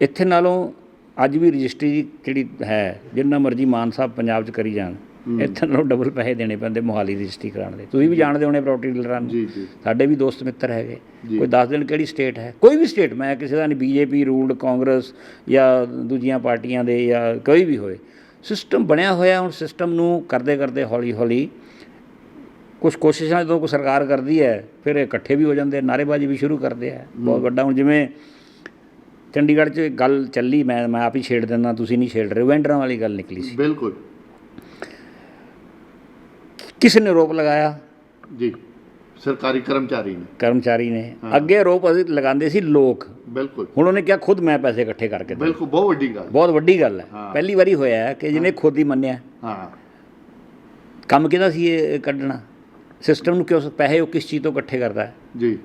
ਇੱਥੇ ਨਾਲੋਂ ਅੱਜ ਵੀ ਰਜਿਸਟਰੀ ਜਿਹੜੀ ਹੈ ਜਿੰਨਾ ਮਰਜ਼ੀ ਮਾਨ ਸਾਹਿਬ ਪੰਜਾਬ 'ਚ ਕਰੀ ਜਾਣ ਇੱਥੇ ਨਾਲੋਂ ਡਬਲ ਪੈਸੇ ਦੇਣੇ ਪੈਂਦੇ ਮੋਹਾਲੀ ਰਜਿਸਟਰੀ ਕਰਾਉਣ ਦੇ। ਤੁਸੀਂ ਵੀ ਜਾਣਦੇ ਹੋਣੇ ਪ੍ਰਾਪਰਟੀ ਡੀਲਰਾਂ ਨੂੰ। ਸਾਡੇ ਵੀ ਦੋਸਤ ਮਿੱਤਰ ਹੈਗੇ। ਕੋਈ ਦੱਸ ਦੇਣ ਕਿਹੜੀ ਸਟੇਟ ਹੈ? ਕੋਈ ਵੀ ਸਟੇਟ ਮੈਂ ਕਿਸੇ ਦਾ ਨਹੀਂ ਬੀਜੇਪੀ ਰੂਲਡ ਕਾਂਗਰਸ ਜਾਂ ਦੂਜੀਆਂ ਪਾਰਟੀਆਂ ਦੇ ਜਾਂ ਕੋਈ ਵੀ ਹੋਏ। ਸਿਸਟਮ ਬਣਿਆ ਹੋਇਆ ਹੁਣ ਸਿਸਟਮ ਨੂੰ ਕਰਦੇ ਕਰਦੇ ਹੌਲੀ ਹੌਲੀ ਕੁਝ ਕੋਸ਼ਿਸ਼ਾਂ ਜਦੋਂ ਕੋਈ ਸਰਕਾਰ ਕਰਦੀ ਹੈ ਫਿਰ ਇਹ ਇਕੱਠੇ ਵੀ ਹੋ ਜਾਂਦੇ ਨਾਰੇਬਾਜ਼ੀ ਵੀ ਸ਼ੁਰੂ ਕਰਦੇ ਆ। ਬਹੁਤ ਵੱਡਾ ਹੁਣ ਜਿਵੇਂ ਚੰਡੀਗੜ੍ਹ 'ਚ ਗੱਲ ਚੱਲੀ ਮੈਂ ਮੈਂ ਆਪ ਹੀ ਛੇੜ ਦਿੰਦਾ ਤੁਸੀਂ ਨਹੀਂ ਛੇੜ ਰਹੇ ਵੈਂਡਰਾਂ ਵਾਲੀ ਗੱਲ ਨਿਕਲੀ ਸੀ। ਬਿਲਕੁਲ। ਕਿਸੇ ਨੇ ਆਰੋਪ ਲਗਾਇਆ? ਜੀ ਸਰਕਾਰੀ ਕਰਮਚਾਰੀ ਨੇ। ਕਰਮਚਾਰੀ ਨੇ। ਅੱਗੇ ਆਰੋਪ ਅਸੀਂ ਲਗਾਉਂਦੇ ਸੀ ਲੋਕ। ਬਿਲਕੁਲ। ਹੁਣ ਉਹਨੇ ਕਿਹਾ ਖੁਦ ਮੈਂ ਪੈਸੇ ਇਕੱਠੇ ਕਰਕੇ ਬਿਲਕੁਲ ਬਹੁਤ ਵੱਡੀ ਗੱਲ। ਬਹੁਤ ਵੱਡੀ ਗੱਲ ਹੈ। ਪਹਿਲੀ ਵਾਰੀ ਹੋਇਆ ਕਿ ਜਿਹਨੇ ਖੁਦ ਹੀ ਮੰਨਿਆ। ਹਾਂ। ਕੰਮ ਕਿਹਦਾ ਸੀ ਇਹ ਕੱਢਣਾ? ਸਿਸਟਮ ਨੂੰ ਕਿਉਂ ਪੈਸੇ ਉਹ ਕਿਸ ਚੀਜ਼ ਤੋਂ ਇਕੱਠੇ ਕਰਦਾ ਹੈ? ਜੀ।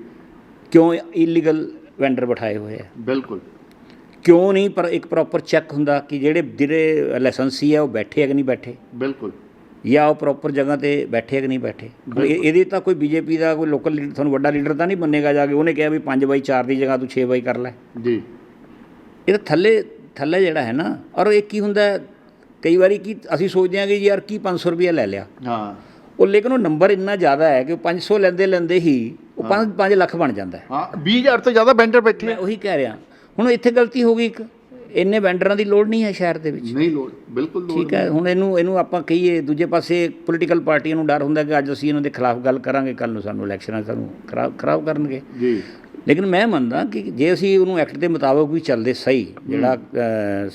ਕਿਉਂ ਇਲੀਗਲ ਵੈਂਡਰ ਬਿਠਾਏ ਹੋਏ ਆ ਬਿਲਕੁਲ। ਕਿਉਂ ਨਹੀਂ ਪਰ ਇੱਕ ਪ੍ਰੋਪਰ ਚੈੱਕ ਹੁੰਦਾ ਕਿ ਜਿਹੜੇ ਜਿਹੜੇ ਲਾਇਸੈਂਸੀ ਹੈ ਉਹ ਬੈਠੇ ਹੈ ਕਿ ਨਹੀਂ ਬੈਠੇ? ਬਿਲਕੁਲ। ਜਾਂ ਉਹ ਪ੍ਰੋਪਰ ਜਗ੍ਹਾ ਤੇ ਬੈਠੇ ਕਿ ਨਹੀਂ ਬੈਠੇ? ਇਹਦੇ ਤਾਂ ਕੋਈ ਬੀਜੇਪੀ ਦਾ ਕੋਈ ਲੋਕਲ ਤੁਹਾਨੂੰ ਵੱਡਾ ਲੀਡਰ ਤਾਂ ਨਹੀਂ ਮੰਨੇਗਾ ਜਾ ਕੇ ਉਹਨੇ ਕਿਹਾ ਵੀ 5 ਬਾਈ 4 ਦੀ ਜਗ੍ਹਾ ਤੂੰ 6 ਬਾਈ ਕਰ ਲੈ। ਜੀ। ਇਹ ਤਾਂ ਥੱਲੇ ਥੱਲੇ ਜਿਹੜਾ ਹੈ ਨਾ ਔਰ ਇਹ ਕੀ ਹੁੰਦਾ ਕਈ ਵਾਰੀ ਕੀ ਅਸੀਂ ਸੋਚਦੇ ਹਾਂ ਕਿ ਯਾਰ ਕੀ 500 ਰੁਪਏ ਲੈ ਲਿਆ। ਹਾਂ। ਉਹ ਲੇਕਿਨ ਉਹ ਨੰਬਰ ਇੰਨਾ ਜ਼ਿਆਦਾ ਹੈ ਕਿ ਉਹ 500 ਲੈਂਦੇ ਲੈਂਦੇ ਹੀ ਉਹ 5 5 ਲੱਖ ਬਣ ਜਾਂਦਾ ਹੈ। ਹਾਂ 20000 ਤੋਂ ਜ਼ਿਆਦਾ ਬੈਂਡਰ ਬੈਠੇ ਮੈਂ ਉਹੀ ਕਹਿ ਰਿਹਾ। ਹੁਣ ਇੱਥੇ ਗਲਤੀ ਹੋ ਗਈ ਇੱਕ। ਇੰਨੇ ਵੈਂਡਰਾਂ ਦੀ ਲੋੜ ਨਹੀਂ ਹੈ ਸ਼ਹਿਰ ਦੇ ਵਿੱਚ। ਨਹੀਂ ਲੋੜ ਬਿਲਕੁਲ ਲੋੜ ਠੀਕ ਹੈ ਹੁਣ ਇਹਨੂੰ ਇਹਨੂੰ ਆਪਾਂ ਕਹੀਏ ਦੂਜੇ ਪਾਸੇ ਪੋਲੀਟੀਕਲ ਪਾਰਟੀਆਂ ਨੂੰ ਡਰ ਹੁੰਦਾ ਕਿ ਅੱਜ ਅਸੀਂ ਇਹਨਾਂ ਦੇ ਖਿਲਾਫ ਗੱਲ ਕਰਾਂਗੇ ਕੱਲ ਨੂੰ ਸਾਨੂੰ ਇਲੈਕਸ਼ਨਾਂ ਸਾਨੂੰ ਖਰਾਬ ਖਰਾਬ ਕਰਨਗੇ। ਜੀ। ਲੇਕਿਨ ਮੈਂ ਮੰਨਦਾ ਕਿ ਜੇ ਅਸੀਂ ਉਹਨੂੰ ਐਕਟ ਦੇ ਮੁਤਾਬਕ ਵੀ ਚੱਲਦੇ ਸਹੀ ਜਿਹੜਾ ਅਹ,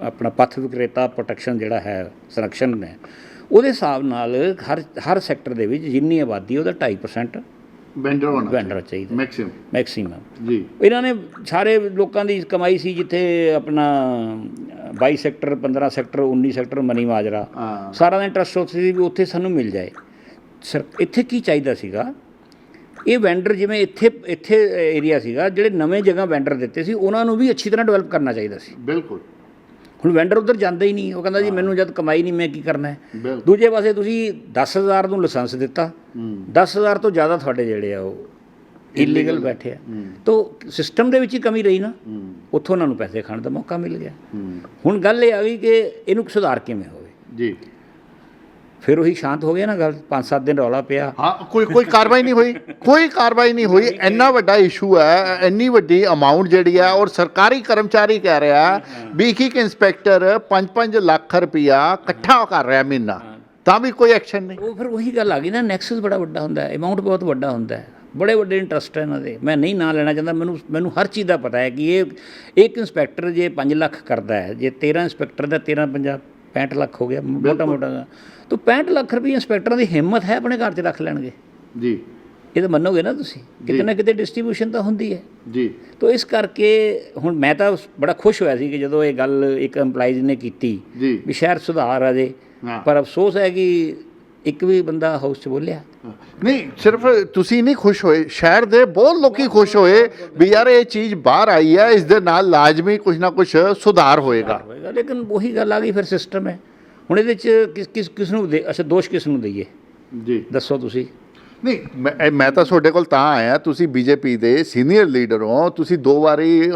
ਆਪਣਾ ਪੱਥ ਵਿਕਰੇਤਾ ਪ੍ਰੋਟੈਕਸ਼ਨ ਜਿਹੜਾ ਹੈ ਸੰਰਕਸ਼ਣ ਨੇ ਉਹਦੇ ਹਿਸਾਬ ਨਾਲ ਹਰ ਹਰ ਸੈਕਟਰ ਦੇ ਵਿੱਚ ਜਿੰਨੀ ਆਬਾਦੀ ਉਹਦਾ 2.5% ਬੈਂਡਰ ਹੋਣਾ ਵੈਂਡਰ ਚਾਹੀਦਾ। ਮੈਕਸਿਮਮ ਮੈਕਸਿਮਮ ਜੀ। ਇਹਨਾਂ ਨੇ ਸਾਰੇ ਲੋਕਾਂ ਦੀ ਕਮਾਈ ਸੀ ਜਿੱਥੇ ਆਪਣਾ 22 sector 15 sector 19 sector Mani Majra. ਸਾਰਾ ਦਾ ਇੰਟਰਸਟ ਉੱਥੇ ਸੀ ਵੀ ਉੱਥੇ ਸਾਨੂੰ ਮਿਲ ਜਾਏ। ਸਰ ਇੱਥੇ ਕੀ ਚਾਹੀਦਾ ਸੀਗਾ? ਇਹ ਵੈਂਡਰ ਜਿਵੇਂ ਇੱਥੇ ਇੱਥੇ ਏਰੀਆ ਸੀਗਾ ਜਿਹੜੇ ਨਵੇਂ ਜਗ੍ਹਾ ਵੈਂਡਰ ਦਿੱਤੇ ਸੀ ਉਹਨਾਂ ਨੂੰ ਵੀ ਅੱਛੀ ਤਰ੍ਹਾਂ ਡਿਵੈਲਪ ਕਰਨਾ ਚਾਹੀਦਾ ਸੀ। ਬਿਲਕੁਲ। ਹੁਣ ਵੈਂਡਰ ਉਧਰ ਜਾਂਦਾ ਹੀ ਨਹੀਂ ਉਹ ਕਹਿੰਦਾ ਜੀ ਮੈਨੂੰ ਜਦ ਕਮਾਈ ਨਹੀਂ ਮੈਂ ਕੀ ਕਰਨਾ ਹੈ? ਦੂਜੇ ਪਾਸੇ ਤੁਸੀਂ 10000 ਨੂੰ ਲਾਇਸੈਂਸ ਦਿੱਤਾ ਹੂੰ। 10000 ਤੋਂ ਜ਼ਿਆਦਾ ਤੁਹਾਡੇ ਜਿਹੜੇ ਆ ਉਹ ਇਲੀਗਲ ਬੈਠੇ ਆ। ਤਾਂ ਸਿਸਟਮ ਦੇ ਵਿੱਚ ਹੀ ਕਮੀ ਰਹੀ ਨਾ ਉੱਥੋਂ ਉਹਨਾਂ ਨੂੰ ਪੈਸੇ ਖਾਣ ਦਾ ਮੌਕਾ ਮਿਲ ਗਿਆ। ਹੁਣ ਗੱਲ ਇਹ ਆ ਗਈ ਕਿ ਇਹਨੂੰ ਸੁਧਾਰ ਕਿਵੇਂ ਹੋਵੇ? ਜੀ। ਫਿਰ ਉਹੀ ਸ਼ਾਂਤ ਹੋ ਗਿਆ ਨਾ ਗੱਲ 5-7 ਦਿਨ ਰੌਲਾ ਪਿਆ। ਹਾਂ ਕੋਈ ਕੋਈ ਕਾਰਵਾਈ ਨਹੀਂ ਹੋਈ ਕੋਈ ਕਾਰਵਾਈ ਨਹੀਂ ਹੋਈ। ਇੰਨਾ ਵੱਡਾ ਇਸ਼ੂ ਹੈ ਇੰਨੀ ਵੱਡੀ ਅਮਾਉਂਟ ਜਿਹੜੀ ਹੈ ਔਰ ਸਰਕਾਰੀ ਕਰਮਚਾਰੀ ਕਹਿ ਰਿਹਾ ਵੀ ਇੱਕ ਇੱਕ ਇੰਸਪੈਕਟਰ 5-5 ਲੱਖ ਰੁਪਇਆ ਇਕੱਠਾ ਕਰ ਰਿਹਾ ਮਹੀਨਾ। ਤਾਂ ਵੀ ਕੋਈ ਐਕਸ਼ਨ ਨਹੀਂ। ਉਹ ਫਿਰ ਉਹੀ ਗੱਲ ਆ ਗਈ ਨਾ ਨੈਕਸਸ ਬੜਾ ਵੱਡਾ ਹੁੰਦਾ ਹੈ ਅਮਾਉਂਟ ਬਹੁਤ ਵੱਡਾ ਹੁੰਦਾ ਹੈ। ਬੜੇ ਵੱਡੇ ਇੰਟਰਸਟ ਹੈ ਇਹਨਾਂ ਦੇ। ਮੈਂ ਨਹੀਂ ਨਾਂ ਲੈਣਾ ਚਾਹੁੰਦਾ ਮੈਨੂੰ ਮੈਨੂੰ ਹਰ ਚੀਜ਼ ਦਾ ਪਤਾ ਹੈ ਕਿ ਇਹ ਇੱਕ ਇੰਸਪੈਕਟਰ ਜੇ 5 ਲੱਖ ਕਰਦਾ ਹੈ ਜੇ 13 ਇੰਸਪੈਕਟਰ ਦਾ 13 50 65 ਲੱਖ ਹੋ ਗਿਆ ਮੋਟਾ ਮੋਟਾ। ਤਾਂ 65 ਲੱਖ ਰੁਪਏ ਇੰਸਪੈਕਟਰਾਂ ਦੀ ਹਿੰਮਤ ਹੈ ਆਪਣੇ ਘਰ 'ਚ ਰੱਖ ਲੈਣਗੇ। ਜੀ। ਇਹ ਤਾਂ ਮੰਨੋਗੇ ਨਾ ਤੁਸੀਂ? ਕਿਤੇ ਨਾ ਕਿਤੇ ਡਿਸਟ੍ਰੀਬਿਊਸ਼ਨ ਤਾਂ ਹੁੰਦੀ ਹੈ। ਜੀ। ਤਾਂ ਇਸ ਕਰਕੇ ਹੁਣ ਮੈਂ ਤਾਂ ਬੜਾ ਖੁਸ਼ ਹੋਇਆ ਸੀ ਕਿ ਜਦੋਂ ਇਹ ਗੱਲ ਇੱਕ EMPLOYEES ਨੇ ਕੀਤੀ ਵੀ ਸ਼ਾਇਦ ਸੁਧਾਰ ਆ ਜੇ। ਪਰ ਅਫਸੋਸ ਹੈ ਕਿ ਇੱਕ ਵੀ ਬੰਦਾ ਹਾਊਸ 'ਚ ਬੋਲਿਆ। ਨਹੀਂ ਸਿਰਫ ਤੁਸੀਂ ਨਹੀਂ ਖੁਸ਼ ਹੋਏ ਸ਼ਹਿਰ ਦੇ ਬਹੁਤ ਲੋਕੀ ਖੁਸ਼ ਹੋਏ ਵੀ ਯਾਰ ਇਹ ਚੀਜ਼ ਬਾਹਰ ਆਈ ਹੈ ਇਸ ਦੇ ਨਾਲ ਲਾਜ਼ਮੀ ਕੁਝ ਨਾ ਕੁਝ ਸੁਧਾਰ ਹੋਏਗਾ। ਲੇਕਿਨ ਉਹੀ ਗੱਲ ਆ ਗਈ ਫਿਰ ਸਿਸਟਮ ਹੈ। ਹੁਣ ਇਹਦੇ ਚ ਕਿਸ ਕਿਸ ਕਿਸ ਨੂੰ ਦੇ ਅੱਛਾ ਦੋਸ਼ ਕਿਸ ਨੂੰ ਦਈਏ? ਜੀ। ਦੱਸੋ ਤੁਸੀਂ। ਨਹੀਂ ਮੈਂ ਮੈਂ ਤਾਂ ਤੁਹਾਡੇ ਕੋਲ ਤਾਂ ਆਇਆ ਤੁਸੀਂ ਬੀਜੇਪੀ ਦੇ ਸੀਨੀਅਰ ਲੀਡਰ ਹੋ ਤੁਸੀਂ ਦੋ ਵਾਰੀ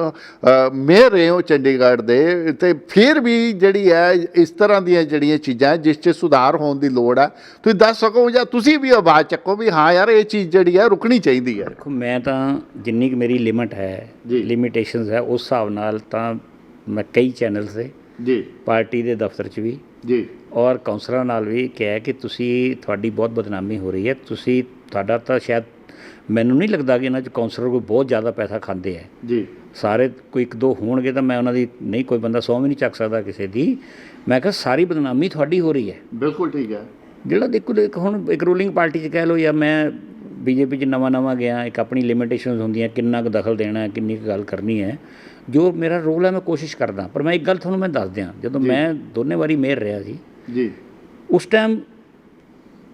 ਮੇਅਰ ਰਹੇ ਹੋ ਚੰਡੀਗੜ੍ਹ ਦੇ ਤੇ ਫਿਰ ਵੀ ਜਿਹੜੀ ਹੈ ਇਸ ਤਰ੍ਹਾਂ ਦੀਆਂ ਜਿਹੜੀਆਂ ਚੀਜ਼ਾਂ ਜਿਸ 'ਚ ਸੁਧਾਰ ਹੋਣ ਦੀ ਲੋੜ ਹੈ ਤੁਸੀਂ ਦੱਸ ਸਕੋ ਜਾਂ ਤੁਸੀਂ ਵੀ ਆਵਾਜ਼ ਚੱਕੋ ਵੀ ਹਾਂ ਯਾਰ ਇਹ ਚੀਜ਼ ਜਿਹੜੀ ਹੈ ਰੁਕਣੀ ਚਾਹੀਦੀ ਹੈ। ਦੇਖੋ ਮੈਂ ਤਾਂ ਜਿੰਨੀ ਕੁ ਮੇਰੀ ਲਿਮਟ ਹੈ ਜੀ। ਲਿਮਿਟੇਸ਼ਨਸ ਹੈ ਉਸ ਹਿਸਾਬ ਨਾਲ ਤਾਂ ਮੈਂ ਕਈ ਚੈਨਲ ਤੇ ਜੀ। ਪਾਰਟੀ ਦੇ ਦਫ਼ਤਰ 'ਚ ਵੀ ਜੀ। ਔਰ ਕਾਉਂਸਲਰਾਂ ਨਾਲ ਵੀ ਕਿਹਾ ਕਿ ਤੁਸੀਂ ਤੁਹਾਡੀ ਬਹੁਤ ਬਦਨਾਮੀ ਹੋ ਰਹੀ ਹੈ। ਤੁਸੀਂ ਤੁਹਾਡਾ ਤਾਂ ਸ਼ਾਇਦ ਮੈਨੂੰ ਨਹੀਂ ਲੱਗਦਾ ਕਿ ਇਹਨਾਂ 'ਚ ਕਾਉਂਸਲਰ ਕੋਈ ਬਹੁਤ ਜ਼ਿਆਦਾ ਪੈਸਾ ਖਾਂਦੇ ਹੈ ਜੀ। ਸਾਰੇ ਕੋਈ ਇੱਕ ਦੋ ਹੋਣਗੇ ਤਾਂ ਮੈਂ ਉਹਨਾਂ ਦੀ ਨਹੀਂ ਕੋਈ ਬੰਦਾ ਸੌ ਵੀ ਨਹੀਂ ਚੱਕ ਸਕਦਾ ਕਿਸੇ ਦੀ। ਮੈਂ ਕਿਹਾ ਸਾਰੀ ਬਦਨਾਮੀ ਤੁਹਾਡੀ ਹੋ ਰਹੀ ਹੈ। ਬਿਲਕੁਲ ਠੀਕ ਹੈ। ਜਿਹੜਾ ਦੇਖੋ ਇੱਕ ਹੁਣ ਇੱਕ ਰੂਲਿੰਗ ਪਾਰਟੀ 'ਚ ਕਹਿ ਲਓ ਜਾਂ ਮੈਂ ਬੀਜੇਪੀ 'ਚ ਨਵਾਂ ਨਵਾਂ ਗਿਆ ਇੱਕ ਆਪਣੀ ਲਿਮਿਟੇਸ਼ਨਸ ਹੁੰਦੀਆਂ ਕਿੰਨਾ ਕੁ ਦਖਲ ਦੇਣਾ ਹੈ ਕਿੰਨੀ ਕੁ ਗੱਲ ਕਰਨੀ ਹੈ ਜੋ ਮੇਰਾ ਰੋਲ ਹੈ ਮੈਂ ਕੋਸ਼ਿਸ਼ ਕਰਦਾ। ਪਰ ਮੈਂ ਇੱਕ ਗੱਲ ਤੁਹਾਨੂੰ ਮੈਂ ਦੱਸ ਦਿਆਂ ਜਦੋਂ ਮੈਂ ਦੋਨੇ ਵਾਰੀ ਮੇਅਰ ਰਿਹਾ ਸੀ ਜੀ। ਉਸ ਟਾਈਮ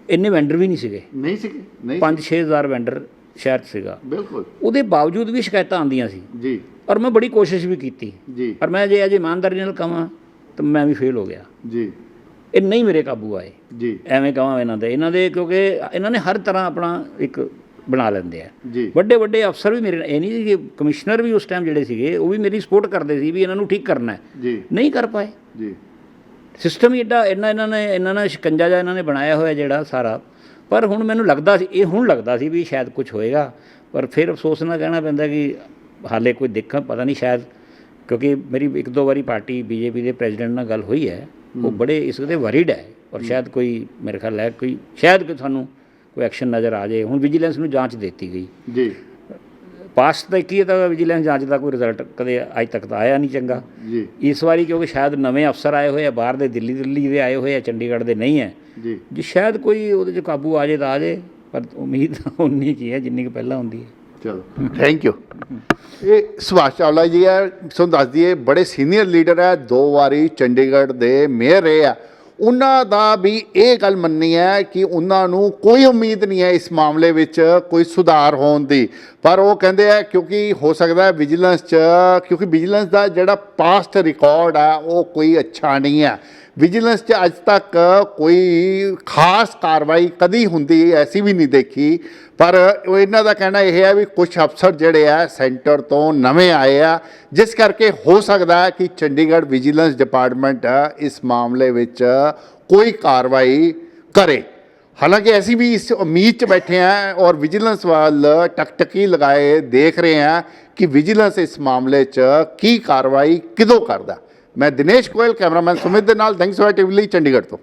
ਇੰਨੇ ਵੈਂਡਰ ਵੀ ਨਹੀਂ ਸੀਗੇ। ਨਹੀਂ ਸੀ ਨਹੀਂ 5-6000 ਵੈਂਡਰ ਸ਼ਹਿਰ 'ਚ ਸੀਗਾ। ਬਿਲਕੁਲ। ਉਹਦੇ ਬਾਵਜੂਦ ਵੀ ਸ਼ਿਕਾਇਤਾਂ ਆਉਂਦੀਆਂ ਸੀ। ਜੀ। ਔਰ ਮੈਂ ਬੜੀ ਕੋਸ਼ਿਸ਼ ਵੀ ਕੀਤੀ। ਜੀ। ਪਰ ਮੈਂ ਜੇ ਅਜੇ ਇਮਾਨਦਾਰੀ ਨਾਲ ਕਹਾਂ ਤਾਂ ਮੈਂ ਵੀ ਫੇਲ ਹੋ ਗਿਆ। ਜੀ। ਇਹ ਨਹੀਂ ਮੇਰੇ ਕਾਬੂ ਆਏ। ਜੀ। ਐਵੇਂ ਕਹਾਂ ਇਹਨਾਂ ਦੇ। ਇਹਨਾਂ ਦੇ ਕਿਉਂਕਿ ਇਹਨਾਂ ਨੇ ਹਰ ਤਰ੍ਹਾਂ ਆਪਣਾ ਇੱਕ ਬਣਾ ਲੈਂਦੇ ਆ। ਜੀ। ਵੱਡੇ ਵੱਡੇ ਅਫਸਰ ਵੀ ਮੇਰੇ ਇਹ ਨਹੀਂ ਸੀ ਕਿ ਕਮਿਸ਼ਨਰ ਵੀ ਉਸ ਟਾਈਮ ਜਿਹੜੇ ਸੀਗੇ ਉਹ ਵੀ ਮੇਰੀ ਸਪੋਰਟ ਕਰਦੇ ਸੀ ਵੀ ਇਹਨਾਂ ਨੂੰ ਠੀਕ ਕਰਨਾ ਹੈ। ਜੀ। ਨਹੀਂ ਕਰ ਪਾਏ। ਜੀ। ਸਿਸਟਮ ਹੀ ਐਡਾ ਇੰਨਾ ਇਹਨਾਂ ਨੇ ਇਹਨਾਂ ਨੇ ਸ਼ਿਕੰਜਾ ਜਿਹਾ ਇਹਨਾਂ ਨੇ ਬਣਾਇਆ ਹੋਇਆ ਜਿਹੜਾ ਸਾਰਾ। ਪਰ ਹੁਣ ਮੈਨੂੰ ਲੱਗਦਾ ਸੀ ਇਹ ਹੁਣ ਲੱਗਦਾ ਸੀ ਵੀ ਸ਼ਾਇਦ ਕੁਝ ਹੋਏਗਾ। ਪਰ ਫਿਰ ਅਫਸੋਸ ਨਾਲ ਕਹਿਣਾ ਪੈਂਦਾ ਕਿ ਹਾਲੇ ਕੋਈ ਦੇਖਾਂ ਪਤਾ ਨਹੀਂ ਸ਼ਾਇਦ ਕਿਉਂਕਿ ਮੇਰੀ ਇੱਕ ਦੋ ਵਾਰੀ ਪਾਰਟੀ ਬੀਜੇਪੀ ਦੇ ਪ੍ਰੈਜ਼ੀਡੈਂਟ ਨਾਲ ਗੱਲ ਹੋਈ ਹੈ। ਉਹ ਬੜੇ ਇਸ ਦੇ ਵਰੀਡ ਹੈ ਔਰ ਸ਼ਾਇਦ ਕੋਈ ਮੇਰੇ ਖਿਆਲ ਹੈ ਕੋਈ ਸ਼ਾਇਦ ਕਿ ਸਾਨੂੰ ਕੋਈ ਐਕਸ਼ਨ ਨਜ਼ਰ ਆ ਜਾਏ। ਹੁਣ ਵਿਜੀਲੈਂਸ ਨੂੰ ਜਾਂਚ ਦਿੱਤੀ ਗਈ। ਜੀ। ਪਾਸ ਤਾਂ ਕੀ ਤਾਂ ਵਿਜੀਲੈਂਸ ਜਾਂਚ ਦਾ ਕੋਈ ਰਿਜ਼ਲਟ ਕਦੇ ਅੱਜ ਤੱਕ ਤਾਂ ਆਇਆ ਨਹੀਂ ਚੰਗਾ। ਜੀ। ਇਸ ਵਾਰੀ ਕਿਉਂਕਿ ਸ਼ਾਇਦ ਨਵੇਂ ਅਫਸਰ ਆਏ ਹੋਏ ਆ ਬਾਹਰ ਦੇ ਦਿੱਲੀ ਦਿੱਲੀ ਦੇ ਆਏ ਹੋਏ ਆ ਚੰਡੀਗੜ੍ਹ ਦੇ ਨਹੀਂ ਹੈ। ਜੀ। ਜੇ ਸ਼ਾਇਦ ਕੋਈ ਉਹਦੇ 'ਚ ਕਾਬੂ ਆ ਜਾਏ ਤਾਂ ਆ ਜਾਏ ਪਰ ਉਮੀਦ ਉਨੀ ਕੀ ਹੈ ਜਿੰਨੀ ਕੁ ਪਹਿਲਾਂ ਹੁੰਦੀ ਹੈ। ਚਲੋ ਥੈਂਕ ਯੂ ਇਹ ਸੁਭਾਸ਼ ਚਾਵਲਾ ਜੀ ਹੈ ਤੁਹਾਨੂੰ ਦੱਸ ਦਈਏ ਬੜੇ ਸੀਨੀਅਰ ਲੀਡਰ ਹੈ ਦੋ ਵਾਰੀ ਚੰਡੀਗੜ੍ਹ ਦੇ ਮੇਅਰ ਰਹੇ ਆ। ਉਹਨਾਂ ਦਾ ਵੀ ਇਹ ਗੱਲ ਮੰਨੀ ਹੈ ਕਿ ਉਹਨਾਂ ਨੂੰ ਕੋਈ ਉਮੀਦ ਨਹੀਂ ਹੈ ਇਸ ਮਾਮਲੇ ਵਿੱਚ ਕੋਈ ਸੁਧਾਰ ਹੋਣ ਦੀ। ਪਰ ਉਹ ਕਹਿੰਦੇ ਆ ਕਿਉਂਕਿ ਹੋ ਸਕਦਾ ਹੈ ਵਿਜੀਲੈਂਸ 'ਚ, ਕਿਉਂਕਿ ਵਿਜੀਲੈਂਸ ਦਾ ਜਿਹੜਾ ਪਾਸਟ ਰਿਕਾਰਡ ਹੈ ਉਹ ਕੋਈ ਅੱਛਾ ਨਹੀਂ ਹੈ। ਵਿਜੀਲੈਂਸ 'ਚ ਅੱਜ ਤੱਕ ਕੋਈ ਖਾਸ ਕਾਰਵਾਈ ਕਦੀ ਹੁੰਦੀ ਐਸੀ ਵੀ ਨਹੀਂ ਦੇਖੀ। ਪਰ ਇਹਨਾਂ ਦਾ ਕਹਿਣਾ ਇਹ ਹੈ ਵੀ ਕੁਝ ਅਫਸਰ ਜਿਹੜੇ ਆ, ਸੈਂਟਰ ਤੋਂ ਨਵੇਂ ਆਏ ਆ, ਜਿਸ ਕਰਕੇ ਹੋ ਸਕਦਾ ਹੈ ਕਿ ਚੰਡੀਗੜ੍ਹ ਵਿਜੀਲੈਂਸ ਡਿਪਾਰਟਮੈਂਟ ਇਸ ਮਾਮਲੇ ਵਿੱਚ ਕੋਈ ਕਾਰਵਾਈ ਕਰੇ। ਹਾਲਾਂਕਿ ਅਸੀਂ ਵੀ ਇਸ ਉਮੀਦ 'ਚ ਬੈਠੇ ਆ ਔਰ ਵਿਜੀਲੈਂਸ ਵੱਲ ਟਕਟਕੀ ਲਗਾਏ ਦੇਖ ਰਹੇ ਆ ਕਿ ਵਿਜੀਲੈਂਸ ਇਸ ਮਾਮਲੇ 'ਚ ਕੀ ਕਾਰਵਾਈ ਕਿਦੋਂ ਕਰਦਾ। ਮੈਂ ਦਿਨੇਸ਼ ਕੋਇਲ ਕੈਮਰਾਮੈਨ ਸੁਮਿਤ ਦੇ ਨਾਲ ਥੈਂਕਸ ਦੰਗਸਵਾ ਟੀਵੀ ਲਈ ਚੰਡੀਗੜ੍ਹ ਤੋਂ।